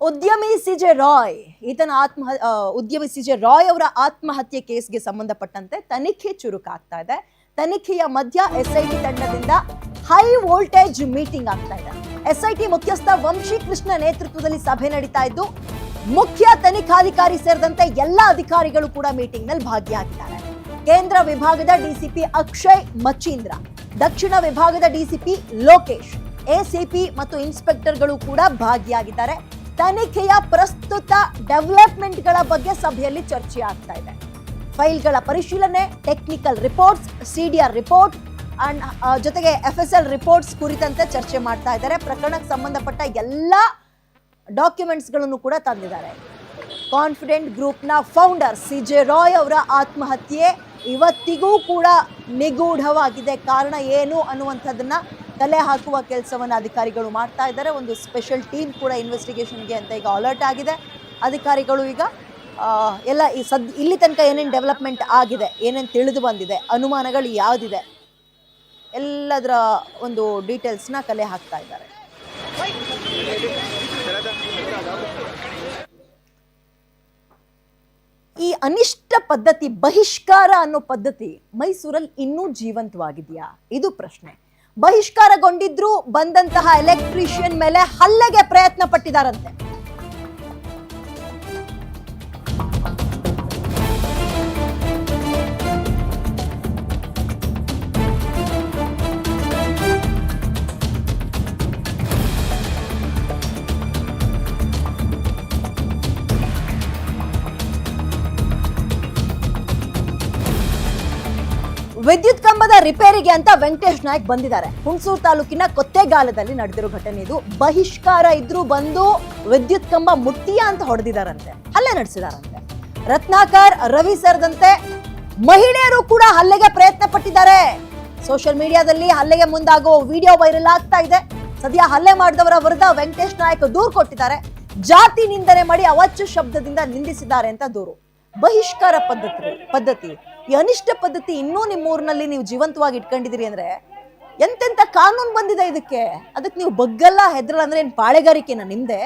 ಉದ್ಯಮಿ ಸಿಜೆ ರಾಯ್, ಈತನ ಆತ್ಮ ಉದ್ಯಮಿ ಸಿಜೆ ರಾಯ್ ಅವರ ಆತ್ಮಹತ್ಯೆ ಕೇಸ್ಗೆ ಸಂಬಂಧಪಟ್ಟಂತೆ ತನಿಖೆ ಚುರುಕಾಗ್ತಾ ಇದೆ. ತನಿಖೆಯ ಮಧ್ಯ ಎಸ್ಐಟಿ ತಂಡದಿಂದ ಹೈ ವೋಲ್ಟೇಜ್ ಮೀಟಿಂಗ್ ಆಗ್ತಾ ಇದೆ. ಎಸ್ಐಟಿ ಮುಖ್ಯಸ್ಥ ವಂಶಿ ಕೃಷ್ಣ ನೇತೃತ್ವದಲ್ಲಿ ಸಭೆ ನಡೀತಾ ಇದ್ದು, ಮುಖ್ಯ ತನಿಖಾಧಿಕಾರಿ ಸೇರಿದಂತೆ ಎಲ್ಲ ಅಧಿಕಾರಿಗಳು ಕೂಡ ಮೀಟಿಂಗ್ನಲ್ಲಿ ಭಾಗಿಯಾಗಿದ್ದಾರೆ. ಕೇಂದ್ರ ವಿಭಾಗದ ಡಿಸಿಪಿ ಅಕ್ಷಯ್ ಮಚೀಂದ್ರ, ದಕ್ಷಿಣ ವಿಭಾಗದ ಡಿಸಿಪಿ ಲೋಕೇಶ್ ಎಸಿಪಿ ಮತ್ತು ಇನ್ಸ್ಪೆಕ್ಟರ್ಗಳು ಕೂಡ ಭಾಗಿಯಾಗಿದ್ದಾರೆ. ತನಿಖೆಯ ಪ್ರಸ್ತುತ ಡೆವಲಪ್ಮೆಂಟ್ಗಳ ಬಗ್ಗೆ ಸಭೆಯಲ್ಲಿ ಚರ್ಚೆ ಆಗ್ತಾ ಇದೆ. ಫೈಲ್ಗಳ ಪರಿಶೀಲನೆ, technical reports CDR report and ಜೊತೆಗೆ ಎಫ್ ಎಸ್ ಎಲ್ ರಿಪೋರ್ಟ್ಸ್ ಕುರಿತಂತೆ ಚರ್ಚೆ ಮಾಡ್ತಾ ಇದ್ದಾರೆ. ಪ್ರಕರಣಕ್ಕೆ ಸಂಬಂಧಪಟ್ಟ ಎಲ್ಲ ಡಾಕ್ಯುಮೆಂಟ್ಸ್ಗಳನ್ನು ಕೂಡ ತಂದಿದ್ದಾರೆ. ಕಾನ್ಫಿಡೆಂಟ್ ಗ್ರೂಪ್ನ ಫೌಂಡರ್ ಸಿ ಜೆ ರಾಯ್ ಅವರ ಆತ್ಮಹತ್ಯೆ ಇವತ್ತಿಗೂ ಕೂಡ ನಿಗೂಢವಾಗಿದೆ. ಕಾರಣ ಏನು ಅನ್ನುವಂಥದ್ದನ್ನು ತಲೆ ಹಾಕುವ ಕೆಲಸವನ್ನು ಅಧಿಕಾರಿಗಳು ಮಾಡ್ತಾ ಇದ್ದಾರೆ. ಒಂದು ಸ್ಪೆಷಲ್ ಟೀಮ್ ಕೂಡ ಇನ್ವೆಸ್ಟಿಗೇಷನ್ಗೆ ಅಂತ ಈಗ ಅಲರ್ಟ್ ಆಗಿದೆ. ಅಧಿಕಾರಿಗಳು ಈಗ ಎಲ್ಲ ಈ ಸದ್, ಇಲ್ಲಿ ತನಕ ಏನೇನು ಡೆವಲಪ್ಮೆಂಟ್ ಆಗಿದೆ, ಏನೇನು ತಿಳಿದು ಬಂದಿದೆ, ಅನುಮಾನಗಳು ಯಾವುದಿದೆ ಎಲ್ಲದರ ಒಂದು ಡೀಟೇಲ್ಸ್ನ ಕಲೆ ಹಾಕ್ತಾ ಇದ್ದಾರೆ. ಈ ಅನಿಷ್ಟ ಪದ್ಧತಿ ಬಹಿಷ್ಕಾರ ಅನ್ನೋ ಪದ್ಧತಿ ಮೈಸೂರಲ್ಲಿ ಇನ್ನೂ ಜೀವಂತವಾಗಿದೆಯಾ? ಇದು ಪ್ರಶ್ನೆ. ಬಹಿಷ್ಕಾರಗೊಂಡಿದ್ರು ಬಂದಂತಹ ಎಲೆಕ್ಟ್ರಿಷಿಯನ್ ಮೇಲೆ ಹಲ್ಲೆಗೆ ಪ್ರಯತ್ನ ಪಟ್ಟಿದಾರಂತೆ ವಿದ್ಯುತ್ ಕಂಬದ ರಿಪೇರಿಗೆ ಅಂತ ವೆಂಕಟೇಶ್ ನಾಯ್ಕ್ ಬಂದಿದ್ದಾರೆ. ಹುಣಸೂರು ತಾಲೂಕಿನ ಕೊತ್ತೆಗಾಲದಲ್ಲಿ ನಡೆದಿರೋ ಘಟನೆ ಇದು. ಬಹಿಷ್ಕಾರ ಇದ್ರೂ ಬಂದು ವಿದ್ಯುತ್ ಕಂಬ ಮುಟ್ಟಿಯಾ ಅಂತ ಹೊಡೆದಿದಾರಂತೆ ಹಲ್ಲೆ ನಡೆಸಿದಾರಂತೆ. ರತ್ನಾಕರ್, ರವಿ ಸರ್ದಂತೆ ಮಹಿಳೆಯರು ಕೂಡ ಹಲ್ಲೆಗೆ ಪ್ರಯತ್ನ ಪಟ್ಟಿದ್ದಾರೆ ಸೋಷಿಯಲ್ ಮೀಡಿಯಾದಲ್ಲಿ ಹಲ್ಲೆಗೆ ಮುಂದಾಗೋ ವಿಡಿಯೋ ವೈರಲ್ ಆಗ್ತಾ ಇದೆ. ಸದ್ಯ ಹಲ್ಲೆ ಮಾಡಿದವರ ವಿರುದ್ಧ ವೆಂಕಟೇಶ್ ನಾಯಕ್ ದೂರು ಕೊಟ್ಟಿದ್ದಾರೆ. ಜಾತಿ ನಿಂದನೆ ಮಾಡಿ ಅವಚ್ಚು ಶಬ್ದದಿಂದ ನಿಂದಿಸಿದ್ದಾರೆ ಅಂತ ದೂರು. ಬಹಿಷ್ಕಾರ ಪದ್ಧತಿ ಪದ್ಧತಿ. ಈ ಅನಿಷ್ಟ ಪದ್ಧತಿ ಇನ್ನೂ ನಿಮ್ಮ ಊರಿನಲ್ಲಿ ನೀವು ಜೀವಂತವಾಗಿ ಇಟ್ಕೊಂಡಿದ್ದೀರಿ ಅಂದ್ರೆ ಎಂತೆಂತ ಕಾನೂನು ಬಂದಿದೆ ಇದಕ್ಕೆ? ಅದಕ್ಕೆ ನೀವು ಬಗ್ಗಲ್ಲ ಹೆದ್ರಲ್ಲ ಅಂದ್ರೆ ಏನ್ ಪಾಳೆಗಾರಿಕೆನ ನಿಮ್ದೆ?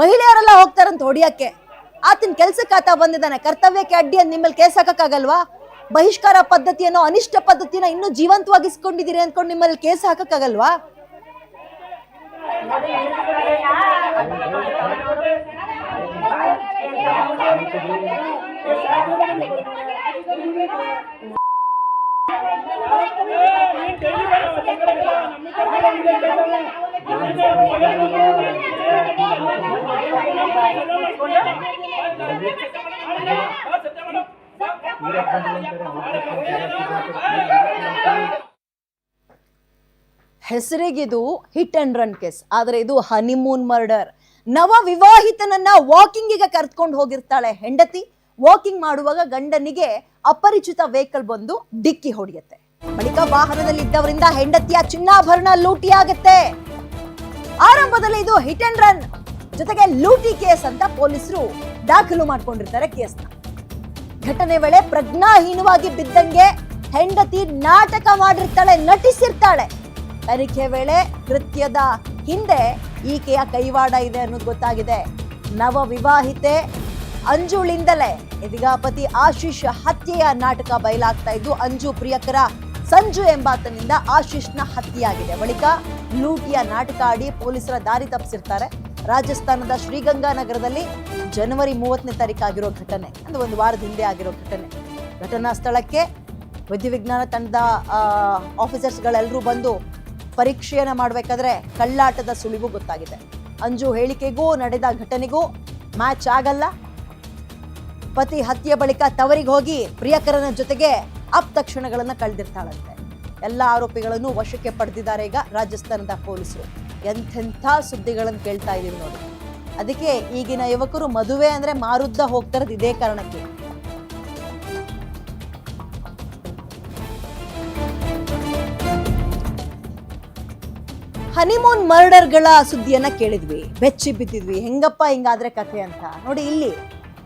ಮಹಿಳೆಯರೆಲ್ಲ ಹೋಗ್ತಾರಂತ ಹೊಡಿಯಕ್ಕೆ ಆತನ ಕೆಲ್ಸಕ್ಕೆ ಆತ ಬಂದಿದ್ದಾನೆ, ಕರ್ತವ್ಯಕ್ಕೆ ಅಡ್ಡಿ ಅಂತ ನಿಮ್ಮಲ್ಲಿ ಕೇಸ್ ಹಾಕಕ್ಕಾಗಲ್ವಾ? ಬಹಿಷ್ಕಾರ ಪದ್ಧತಿಯನ್ನು ಅನಿಷ್ಟ ಪದ್ಧತಿನ ಇನ್ನೂ ಜೀವಂತವಾಗಿಸ್ಕೊಂಡಿದ್ದೀರಿ ಅಂದ್ಕೊಂಡು ನಿಮ್ಮಲ್ಲಿ ಕೇಸ್ ಹಾಕಕ್ಕಾಗಲ್ವಾ? ಹೆಸರಿಗಿದು ಹಿಟ್ ಅಂಡ್ ರನ್ ಕೇಸ್ ಆದ್ರೆ ಇದು ಹನಿಮೂನ್ ಮರ್ಡರ್ ನವ ವಿವಾಹಿತನನ್ನ ವಾಕಿಂಗಿಗೆ ಕರ್ತ್ಕೊಂಡು ಹೋಗಿರ್ತಾಳೆ ಹೆಂಡತಿ. ವಾಕಿಂಗ್ ಮಾಡುವಾಗ ಗಂಡನಿಗೆ ಅಪರಿಚಿತ ವೆಹಿಕಲ್ ಬಂದು ಡಿಕ್ಕಿ ಹೊಡೆಯುತ್ತೆ. ಬಳಿಕ ವಾಹನದಲ್ಲಿದ್ದವರಿಂದ ಹೆಂಡತಿಯ ಚಿನ್ನಾಭರಣ ಲೂಟಿ ಆಗತ್ತೆ ಆರಂಭದಲ್ಲಿ ಇದು ಹಿಟ್ ಅಂಡ್ ರನ್ ಜೊತೆಗೆ ಲೂಟಿ ಕೇಸ್ ಅಂತ ಪೊಲೀಸರು ದಾಖಲು ಮಾಡ್ಕೊಂಡಿರ್ತಾರೆ ಕೇಸ್ನ. ಘಟನೆ ವೇಳೆ ಪ್ರಜ್ಞಾಹೀನವಾಗಿ ಬಿದ್ದಂಗೆ ಹೆಂಡತಿ ನಾಟಕ ಮಾಡಿರ್ತಾಳೆ, ನಟಿಸಿರ್ತಾಳೆ. ತನಿಖೆ ವೇಳೆ ಕೃತ್ಯದ ಹಿಂದೆ ಈಕೆಯ ಕೈವಾಡ ಇದೆ ಅನ್ನೋದು ಗೊತ್ತಾಗಿದೆ. ನವ ವಿವಾಹಿತೆ ಅಂಜುಳಿಂದಲೇ ಇದೀಗ ಪತಿ ಆಶೀಶ್ ಹತ್ಯೆಯ ನಾಟಕ ಬಯಲಾಗ್ತಾ ಇದ್ದು, ಅಂಜು ಪ್ರಿಯಕರ ಸಂಜು ಎಂಬಾತನಿಂದ ಆಶೀಶ್ನ ಹತ್ಯೆಯಾಗಿದೆ. ಬಳಿಕ ಲೂಟಿಯ ನಾಟಕ ಆಡಿ ಪೊಲೀಸರ ದಾರಿ ತಪ್ಪಿಸಿರ್ತಾರೆ. ರಾಜಸ್ಥಾನದ ಶ್ರೀಗಂಗಾನಗರದಲ್ಲಿ ಜನವರಿ ಮೂವತ್ತನೇ ತಾರೀಕು ಆಗಿರೋ ಘಟನೆ, ಅಂದ್ರೆ ಒಂದು ವಾರದ ಹಿಂದೆ ಆಗಿರೋ ಘಟನೆ. ಘಟನಾ ಸ್ಥಳಕ್ಕೆ ವಿಧಿವಿಜ್ಞಾನ ತಂಡದ ಆಫೀಸರ್ಸ್ಗಳೆಲ್ಲರೂ ಬಂದು ಪರೀಕ್ಷೆಯನ್ನ ಮಾಡಬೇಕಾದ್ರೆ ಕಳ್ಳಾಟದ ಸುಳಿವು ಗೊತ್ತಾಗಿದೆ. ಅಂಜು ಹೇಳಿಕೆಗೂ ನಡೆದ ಘಟನೆಗೂ ಮ್ಯಾಚ್ ಆಗಲ್ಲ. ಪತಿ ಹತ್ಯೆ ಬಳಿಕ ತವರಿಗೆ ಹೋಗಿ ಪ್ರಿಯಕರನ ಜೊತೆಗೆ ಅಪ್ ಕ್ಷಣಗಳನ್ನು ಕಳೆದಿರ್ತಾಳಂತೆ. ಎಲ್ಲ ಆರೋಪಿಗಳನ್ನು ವಶಕ್ಕೆ ಪಡೆದಿದ್ದಾರೆ ಈಗ ರಾಜಸ್ಥಾನದ ಪೊಲೀಸರು. ಎಂಥೆಂಥ ಸುದ್ದಿಗಳನ್ನು ಕೇಳ್ತಾ ಇದೀವಿ ನೋಡಿ. ಅದಕ್ಕೆ ಈಗಿನ ಯುವಕರು ಮದುವೆ ಅಂದ್ರೆ ಮಾರುದ್ದ ಹೋಗ್ತಾರದು ಇದೇ ಕಾರಣಕ್ಕೆ. ಹನಿಮೂನ್ ಮರ್ಡರ್ಗಳ ಸುದ್ದಿಯನ್ನ ಕೇಳಿದ್ವಿ. ಬೆಚ್ಚಿ ಬಿದ್ದಿದ್ವಿ. ಹೆಂಗಪ್ಪ ಹಿಂಗಾದ್ರೆ ಕಥೆ ಅಂತ. ನೋಡಿ, ಇಲ್ಲಿ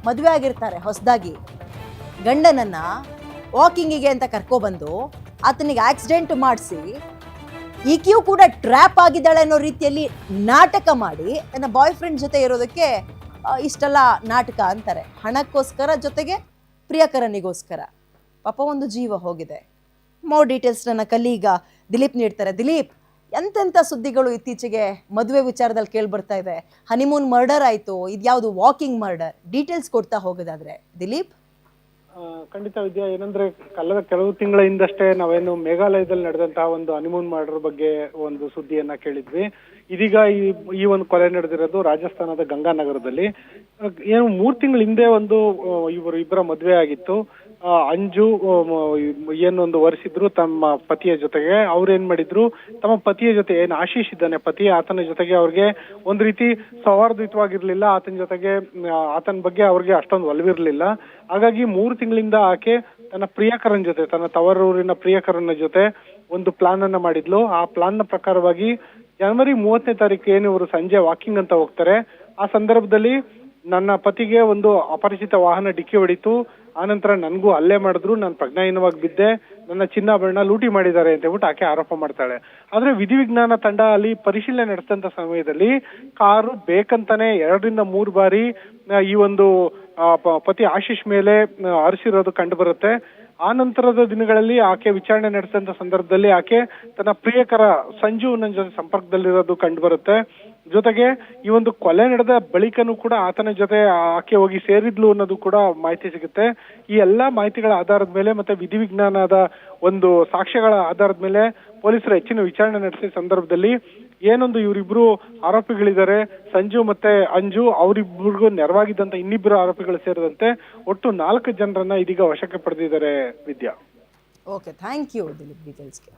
ಮದುವೆ ಆಗಿರ್ತಾರೆ ಹೊಸದಾಗಿ. ಗಂಡನನ್ನ ವಾಕಿಂಗಿಗೆ ಅಂತ ಕರ್ಕೊಬಂದು ಆತನಿಗೆ ಆಕ್ಸಿಡೆಂಟ್ ಮಾಡಿಸಿ, ಈಕೆಯೂ ಕೂಡ ಟ್ರ್ಯಾಪ್ ಆಗಿದ್ದಾಳೆ ಅನ್ನೋ ರೀತಿಯಲ್ಲಿ ನಾಟಕ ಮಾಡಿ, ತನ್ನ ಬಾಯ್ ಫ್ರೆಂಡ್ ಜೊತೆ ಇರೋದಕ್ಕೆ ಇಷ್ಟೆಲ್ಲ ನಾಟಕ ಅಂತಾರೆ. ಹಣಕ್ಕೋಸ್ಕರ ಜೊತೆಗೆ ಪ್ರಿಯಕರನಿಗೋಸ್ಕರ. ಪಾಪ ಒಂದು ಜೀವ ಹೋಗಿದೆ. ಮೋರ್ ಡೀಟೇಲ್ಸ್ ನನ್ನ ಕಲೀಗ ದಿಲೀಪ್ ನೀಡ್ತಾರೆ. ದಿಲೀಪ್ ಎಂತೆಂಥ ಸುದ್ದಿಗಳು ಇತ್ತೀಚೆಗೆ ಮದುವೆ ವಿಚಾರದಲ್ಲಿ ಕೇಳಿ ಬರ್ತಾ ಇದೆ? ಹನಿಮೂನ್ ಮರ್ಡರ್ ಆಯಿತು. ಇದ್ಯಾವುದು ವಾಕಿಂಗ್ ಮರ್ಡರ್ ಡೀಟೇಲ್ಸ್ ಕೊಡ್ತಾ ಹೋಗೋದಾದ್ರೆ. ದಿಲೀಪ್? ಖಂಡಿತ ವಿದ್ಯಾ, ಏನಂದ್ರೆ ಕಳೆದ ಕೆಲವು ತಿಂಗಳ ಹಿಂದಷ್ಟೇ ನಾವೇನು ಮೇಘಾಲಯದಲ್ಲಿ ನಡೆದಂತಹ ಒಂದು ಹನಿಮೂನ್ ಮರ್ಡರ್ ಬಗ್ಗೆ ಒಂದು ಸುದ್ದಿಯನ್ನ ಕೇಳಿದ್ವಿ. ಇದೀಗ ಈ ಈ ಒಂದು ಕೊಲೆ ನಡೆದಿರೋದು ರಾಜಸ್ಥಾನದ ಗಂಗಾನಗರದಲ್ಲಿ. ಏನು ಮೂರ್ ತಿಂಗಳ ಹಿಂದೆ ಒಂದು ಇವರು ಇಬ್ಬರ ಮದುವೆ ಆಗಿತ್ತು. ಅಂಜು ಏನೊಂದು ವರ್ಷಿದ್ರು ತಮ್ಮ ಪತಿಯ ಜೊತೆಗೆ. ಅವ್ರೇನ್ ಮಾಡಿದ್ರು? ತಮ್ಮ ಪತಿಯ ಜೊತೆ, ಏನ್ ಆಶೀಶ್ ಇದ್ದಾನೆ, ಪತಿ ಆತನ ಜೊತೆಗೆ ಅವ್ರಿಗೆ ಒಂದ್ ರೀತಿ ಸೌಹಾರ್ದಯುತವಾಗಿರ್ಲಿಲ್ಲ. ಆತನ ಜೊತೆಗೆ ಆತನ ಬಗ್ಗೆ ಅವ್ರಿಗೆ ಅಷ್ಟೊಂದು ಒಲವಿರ್ಲಿಲ್ಲ. ಹಾಗಾಗಿ ಮೂರು ತಿಂಗಳಿಂದ ಆಕೆ ತನ್ನ ಪ್ರಿಯಕರನ ಜೊತೆ, ತನ್ನ ತವರೂರಿನ ಪ್ರಿಯಕರನ ಜೊತೆ ಒಂದು ಪ್ಲಾನ್ ಅನ್ನ ಮಾಡಿದ್ಲು. ಆ ಪ್ಲಾನ್ನ ಪ್ರಕಾರವಾಗಿ ಜನವರಿ ಮೂವತ್ತನೇ ತಾರೀಕು ಏನು ಇವರು ಸಂಜೆ ವಾಕಿಂಗ್ ಅಂತ ಹೋಗ್ತಾರೆ. ಆ ಸಂದರ್ಭದಲ್ಲಿ ನನ್ನ ಪತಿಗೆ ಒಂದು ಅಪರಿಚಿತ ವಾಹನ ಡಿಕ್ಕಿ ಹೊಡಿತು. ಆನಂತರ ನನಗೂ ಅಲ್ಲೇ ಮಾಡಿದ್ರು, ನಾನು ಪ್ರಜ್ಞಾಹೀನವಾಗಿ ಬಿದ್ದೆ, ನನ್ನ ಚಿನ್ನಾಭರಣ ಲೂಟಿ ಮಾಡಿದ್ದಾರೆ ಅಂತ ಹೇಳ್ಬಿಟ್ಟು ಆಕೆ ಆರೋಪ ಮಾಡ್ತಾಳೆ. ಆದ್ರೆ ವಿಧಿವಿಜ್ಞಾನ ತಂಡ ಅಲ್ಲಿ ಪರಿಶೀಲನೆ ನಡೆಸಿದಂತ ಸಮಯದಲ್ಲಿ ಕಾರು ಬೇಕಂತಾನೆ ಎರಡರಿಂದ ಮೂರು ಬಾರಿ ಈ ಒಂದು ಪತಿ ಆಶೀಶ್ ಮೇಲೆ ಆರಿಸಿರೋದು ಕಂಡು ಬರುತ್ತೆ ಆ ನಂತರದ ದಿನಗಳಲ್ಲಿ ಆಕೆ ವಿಚಾರಣೆ ನಡೆಸಿದಂತ ಸಂದರ್ಭದಲ್ಲಿ ಆಕೆ ತನ್ನ ಪ್ರಿಯಕರ ಸಂಜು ನನ್ನ ಜೊತೆ ಸಂಪರ್ಕದಲ್ಲಿರೋದು ಕಂಡು ಬರುತ್ತೆ ಜೊತೆಗೆ ಈ ಒಂದು ಕೊಲೆ ನಡೆದ ಬಳಿಕನೂ ಕೂಡ ಆತನ ಜೊತೆ ಆಕೆ ಹೋಗಿ ಸೇರಿದ್ಲು ಅನ್ನೋದು ಕೂಡ ಮಾಹಿತಿ ಸಿಗುತ್ತೆ. ಈ ಎಲ್ಲಾ ಮಾಹಿತಿಗಳ ಆಧಾರದ ಮೇಲೆ ಮತ್ತೆ ವಿಧಿವಿಜ್ಞಾನದ ಒಂದು ಸಾಕ್ಷ್ಯಗಳ ಆಧಾರದ ಮೇಲೆ ಪೊಲೀಸರು ಹೆಚ್ಚಿನ ವಿಚಾರಣೆ ನಡೆಸಿದ ಸಂದರ್ಭದಲ್ಲಿ ಏನೊಂದು ಇವರಿಬ್ರು ಆರೋಪಿಗಳಿದ್ದಾರೆ, ಸಂಜು ಮತ್ತೆ ಅಂಜು ಅವರಿಬ್ಬರಿಗೂ ನೆರವಾಗಿದ್ದಂತ ಇನ್ನಿಬ್ಬರು ಆರೋಪಿಗಳು ಸೇರಿದಂತೆ ಒಟ್ಟು ನಾಲ್ಕು ಜನರನ್ನ ಇದೀಗ ವಶಕ್ಕೆ ಪಡೆದಿದ್ದಾರೆ Vidya. Okay thank you Dileep ಡೀಟೇಲ್ಸ್ಗೆ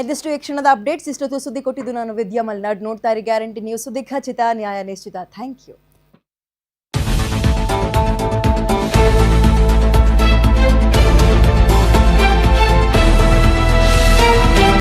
ಇದಿಷ್ಟು ಈ ಕ್ಷಣದ ಅಪ್ಡೇಟ್ಸ್ ಇಷ್ಟೊತ್ತು ಸುದ್ದಿ ಕೊಟ್ಟಿದ್ದು ನಾನು ವಿದ್ಯಾ ಮಲ್ನಾಡ್. ನೋಡ್ತಾ ಇರಿ ಗ್ಯಾರಂಟಿ ನ್ಯೂಸ್ ಸುದ್ದಿ ಖಚಿತ, ನ್ಯಾಯ ನಿಶ್ಚಿತ. Thank you